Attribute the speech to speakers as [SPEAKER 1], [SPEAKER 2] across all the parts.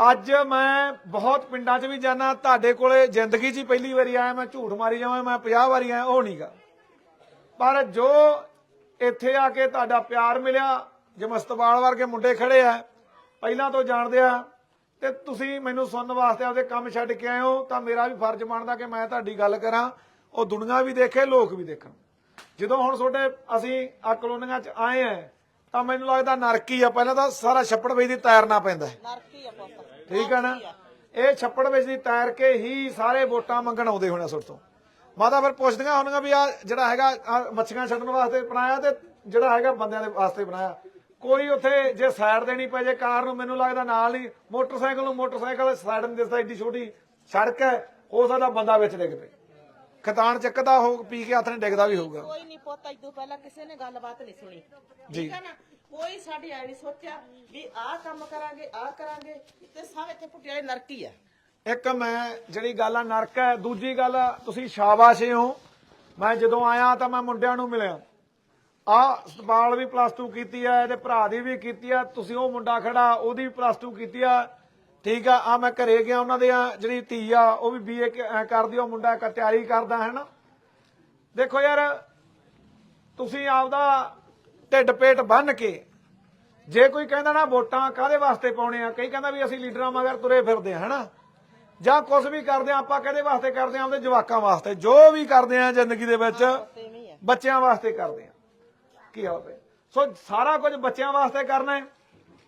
[SPEAKER 1] ਅੱਜ ਮੈਂ ਬਹੁਤ ਪਿੰਡਾਂ 'ਚ ਵੀ ਜਾਣਾ ਤੁਹਾਡੇ ਕੋਲੇ ਜ਼ਿੰਦਗੀ 'ਚ ਹੀ ਪਹਿਲੀ ਵਾਰੀ ਆਇਆ, ਮੈਂ ਝੂਠ ਮਾਰੀ ਜਾਵਾਂ, ਮੈਂ 50 ਵਾਰੀ ਆਇਆ, ਉਹ ਨਹੀਂਗਾ ਪਰ ਜੋ ਇੱਥੇ ਆ ਕੇ ਤੁਹਾਡਾ ਪਿਆਰ ਮਿਲਿਆ ਜਮਸਤਵਾਲ ਵਰਗੇ ਮੁੰਡੇ ਖੜੇ ਆ, ਪਹਿਲਾਂ ਤੋਂ ਜਾਣਦੇ ਆ, ਤੇ ਤੁਸੀਂ ਮੈਨੂੰ ਸੁਣਨ ਵਾਸਤੇ ਆਪਦੇ ਕੰਮ ਛੱਡ ਕੇ ਆਏ ਹੋ, ਤਾਂ ਮੇਰਾ ਵੀ ਫਰਜ਼ ਬਣਦਾ ਕਿ ਮੈਂ ਤੁਹਾਡੀ ਗੱਲ ਕਰਾਂ, ਉਹ ਦੁਨੀਆ ਵੀ ਦੇਖੇ, ਲੋਕ ਵੀ ਦੇਖਣ। ਜਦੋਂ ਹੁਣ ਤੁਹਾਡੇ ਅਸੀਂ ਆ ਕਲੋਨੀਆਂ 'ਚ ਆਏ ਆ, ਤਾਂ ਮੈਨੂੰ ਲੱਗਦਾ ਨਰਕੀ ਆ, ਪਹਿਲਾਂ ਤਾਂ ਸਾਰਾ ਛੱਪੜ ਵਿੱਚ ਦੀ ਤੈਰਨਾ ਪੈਂਦਾ
[SPEAKER 2] ਨਰਕੀ ਆ ਪੁੱਤ।
[SPEAKER 1] ਠੀਕ ਹੈ ਨਾ? ਇਹ ਛੱਪੜ ਵਿੱਚ ਦੀ ਤੈਰ ਕੇ ਹੀ ਸਾਰੇ ਵੋਟਾਂ ਮੰਗਣ ਆਉਂਦੇ ਹੋਣੇ ਸੁਰ ਤੋਂ। ਮਾਤਾ ਫਿਰ ਪੁੱਛਦੀਆਂ ਹੋਣਗੀਆਂ ਵੀ ਆ ਜਿਹੜਾ ਹੈਗਾ ਆਹ ਮੱਛੀਆਂ ਛੱਡਣ ਵਾਸਤੇ ਬਣਾਇਆ ਤੇ ਜਿਹੜਾ ਹੈਗਾ ਬੰਦਿਆਂ ਦੇ ਵਾਸਤੇ ਬਣਾਇਆ। ਕੋਈ ਉੱਥੇ ਜੇ ਸਾਈਡ ਦੇਣੀ ਪੈ ਜੇ ਕਾਰ ਨੂੰ ਮੈਨੂੰ ਲੱਗਦਾ ਨਾਲ ਨਹੀਂ ਮੋਟਰਸਾਈਕਲ ਨੂੰ ਮੋਟਰਸਾਈਕਲ ਸਾਈਡ ਨਹੀਂ ਦਿਸਦਾ ਏਡੀ ਛੋਟੀ ਸੜਕ ਹੈ ਹੋ ਸਕਦਾ ਬੰਦਾ ਵਿੱਚ ਡਿੱਗ ਪਏ ਖਤਾਨ ਚੱਕਦਾ ਹੋ ਪੀ ਕੇ ਹੱਥ ਨੇ ਡਿੱਗਦਾ ਵੀ ਹੋਊਗਾ।
[SPEAKER 2] ਕੋਈ ਨਹੀਂ ਪੁੱਤ ਇਦੋਂ ਪਹਿਲਾਂ ਕਿਸੇ ਨੇ ਗੱਲਬਾਤ ਨਹੀਂ ਸੁਣੀ।
[SPEAKER 1] ਜੀ।
[SPEAKER 2] ਠੀਕ ਹੈ ਨਾ? ਕੋਈ ਸਾਡੀ ਐ ਨਹੀਂ ਸੋਚਿਆ ਵੀ ਆਹ ਕੰਮ ਕਰਾਂਗੇ, ਆਹ ਕਰਾਂਗੇ, ਤੇ ਸਭ ਇੱਥੇ ਪੁੱਟੇ ਵਾਲੇ ਨਰਕੀ ਆ।
[SPEAKER 1] ਇੱਕ ਮੈਂ ਜਿਹੜੀ ਗੱਲ ਆ, ਨਰਕ ਹੈ। ਦੂਜੀ ਗੱਲ, ਤੁਸੀਂ ਸ਼ਾਬਾਸ਼ੇ ਹੋ। ਮੈਂ ਜਦੋਂ ਆਇਆ ਤਾਂ ਮੈਂ ਮੁੰਡਿਆਂ ਨੂੰ ਮਿਲਿਆ। ਆ ਸਤਪਾਲ ਵੀ ਪਲੱਸ 2 ਕੀਤੀ ਆ, ਇਹਦੇ ਭਰਾ ਦੀ ਵੀ ਕੀਤੀ ਆ, ਤੁਸੀਂ ਉਹ ਮੁੰਡਾ ਖੜਾ, ਉਹਦੀ ਵੀ ਪਲੱਸ 2 ਕੀਤੀ ਆ। ਠੀਕ ਆ ਆ ਮੈਂ ਘਰੇ ਗਿਆ ਉਹਨਾਂ ਦੇ ਜਿਹੜੀ ਧੀ ਆ, ਉਹ ਵੀ ਬੀਏ ਕਰਦੀ ਉਹ ਮੁੰਡਾ ਤਿਆਰੀ ਕਰਦਾ ਹੈ ਨਾ ਦੇਖੋ ਯਾਰ, ਤੁਸੀਂ ਆਪਦਾ ਢਿੱਡ ਪੇਟ ਬੰਨ ਕੇ ਜੇ ਕੋਈ ਕਹਿੰਦਾ ਨਾ ਵੋਟਾਂ ਕਾਦੇ ਵਾਸਤੇ ਪਾਉਣੇ ਆ, ਕਈ ਕਹਿੰਦਾ ਵੀ ਅਸੀਂ ਲੀਡਰਾਂ ਮਗਰ ਤੁਰੇ ਫਿਰਦੇ ਆ, ਹਨਾ? ਜਾਂ ਕੁਝ ਵੀ ਕਰਦੇ ਆ, ਆਪਾਂ ਕਿਹਦੇ ਵਾਸਤੇ ਕਰਦੇ ਆ? ਆਪਦੇ ਜਵਾਕਾਂ ਵਾਸਤੇ, ਜੋ ਵੀ ਕਰਦੇ ਆ ਜ਼ਿੰਦਗੀ ਦੇ ਵਿੱਚ, ਬੱਚਿਆਂ ਵਾਸਤੇ ਕਰਦੇ ਆ। ਕੀ ਹੋਵੇ ਸੋ ਸਾਰਾ ਕੁਝ ਬੱਚਿਆਂ ਵਾਸਤੇ ਕਰਨਾ ਹੈ।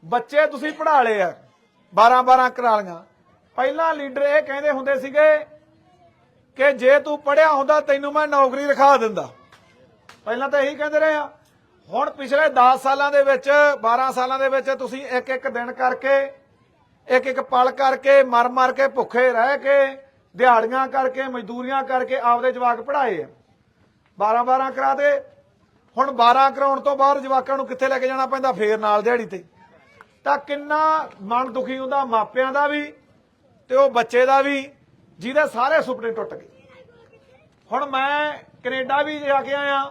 [SPEAKER 1] ਬੱਚੇ ਤੁਸੀਂ ਪੜਾ ਲਏ ਆ 12 12 ਕਰਾਲੀਆਂ। ਪਹਿਲਾਂ ਲੀਡਰ ਇਹ ਕਹਿੰਦੇ ਹੁੰਦੇ ਸੀਗੇ ਕਿ ਜੇ ਤੂੰ ਪੜਿਆ ਹੁੰਦਾ ਤੈਨੂੰ ਮੈਂ ਨੌਕਰੀ ਰਖਾ ਦਿੰਦਾ। ਪਹਿਲਾਂ ਤਾਂ ਇਹੀ ਕਹਿੰਦੇ ਰਹੇ ਆ ਹੁਣ ਪਿਛਲੇ 10 ਸਾਲਾਂ ਦੇ ਵਿੱਚ 12 ਸਾਲਾਂ ਦੇ ਵਿੱਚ ਤੁਸੀਂ ਇੱਕ ਇੱਕ ਦਿਨ ਕਰਕੇ, ਇੱਕ ਇੱਕ ਪਲ ਕਰਕੇ, ਮਰ ਮਰ ਕੇ ਭੁੱਖੇ ਰਹਿ ਕੇ, ਦਿਹਾੜੀਆਂ ਕਰਕੇ, ਮਜ਼ਦੂਰੀਆਂ ਕਰਕੇ ਆਪਦੇ ਜਵਾਕ ਪੜਾਏ ਆ। 12 12 ਕਰਾ ਦੇ ਹੁਣ 12 ਕਰਾਉਣ ਤੋਂ ਬਾਅਦ ਜਵਾਕਾਂ ਨੂੰ ਕਿੱਥੇ ਲੈ ਕੇ ਜਾਣਾ ਪੈਂਦਾ? ਫੇਰ ਨਾਲ ਦਿਹਾੜੀ ਤੇ। ਤਾਂ ਕਿੰਨਾ ਮਨ ਦੁਖੀ ਹੁੰਦਾ, ਮਾਪਿਆਂ ਦਾ ਵੀ ਤੇ ਉਹ ਬੱਚੇ ਦਾ ਵੀ, ਜਿਹਦੇ ਸਾਰੇ ਸੁਪਨੇ ਟੁੱਟ ਗਏ। ਹੁਣ ਮੈਂ ਕੈਨੇਡਾ ਵੀ ਜਾ ਕੇ ਆਇਆ।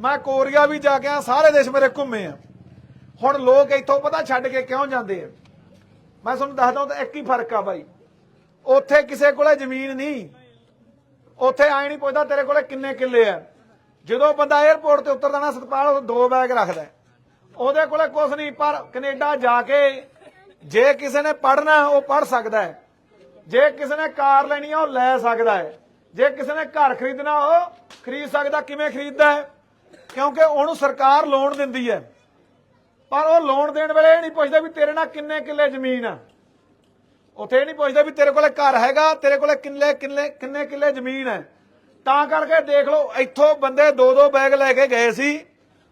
[SPEAKER 1] ਮੈਂ ਕੋਰੀਆ ਵੀ ਜਾ ਕੇ ਆ, ਸਾਰੇ ਦੇਸ਼ ਮੇਰੇ ਘੁੰਮੇ ਆ। ਹੁਣ ਲੋਕ ਇੱਥੋਂ ਪਤਾ ਛੱਡ ਕੇ ਕਿਉਂ ਜਾਂਦੇ ਆ? ਮੈਂ ਤੁਹਾਨੂੰ ਦੱਸਦਾ ਤਾਂ ਇੱਕ ਹੀ ਫ਼ਰਕ ਆ ਬਾਈ। ਉੱਥੇ ਕਿਸੇ ਕੋਲੇ ਜ਼ਮੀਨ ਨਹੀਂ। ਉੱਥੇ ਆਏ ਨਹੀਂ ਪੁੱਛਦਾ ਤੇਰੇ ਕੋਲੇ ਕਿੰਨੇ ਕਿੱਲੇ ਆ। ਜਦੋਂ ਬੰਦਾ 에ਅਰਪੋਰਟ ਤੇ ਉਤਰਦਾ ਨਾ, ਸਤਪਾਲ ਦੋ ਬੈਗ ਰੱਖਦਾ ਹੈ। ਉਹਦੇ ਕੋਲੇ ਕੁਝ ਨਹੀਂ, ਪਰ ਕੈਨੇਡਾ ਜਾ ਕੇ ਜੇ ਕਿਸੇ ਨੇ ਪੜਨਾ ਉਹ ਪੜ ਸਕਦਾ ਹੈ। ਜੇ ਕਿਸੇ ਨੇ ਕਾਰ ਲੈਣੀ ਆ, ਉਹ ਲੈ ਸਕਦਾ ਹੈ। ਜੇ ਕਿਸੇ ਨੇ ਘਰ ਖਰੀਦਣਾ, ਉਹ ਖਰੀਦ ਸਕਦਾ। ਕਿਵੇਂ ਖਰੀਦਦਾ ਹੈ? ਕਿਉਂਕਿ ਉਹਨੂੰ ਸਰਕਾਰ ਲੋਨ ਦਿੰਦੀ ਹੈ। ਪਰ ਉਹ ਲੋਨ ਦੇਣ ਵੇਲੇ ਇਹ ਨਹੀਂ ਪੁੱਛਦਾ ਵੀ ਤੇਰੇ ਨਾਲ ਕਿੰਨੇ ਕਿੱਲੇ ਜ਼ਮੀਨ ਆ। ਉੱਥੇ ਇਹ ਨਹੀਂ ਪੁੱਛਦਾ ਵੀ ਤੇਰੇ ਕੋਲੇ ਘਰ ਹੈਗਾ, ਤੇਰੇ ਕੋਲੇ ਕਿੰਨੇ ਕਿੰਨੇ ਕਿੰਨੇ ਕਿੱਲੇ ਜ਼ਮੀਨ ਹੈ। ਤਾਂ ਕਰਕੇ ਦੇਖ ਲਓ, ਇੱਥੋਂ ਬੰਦੇ ਦੋ ਦੋ ਬੈਗ ਲੈ ਕੇ ਗਏ ਸੀ।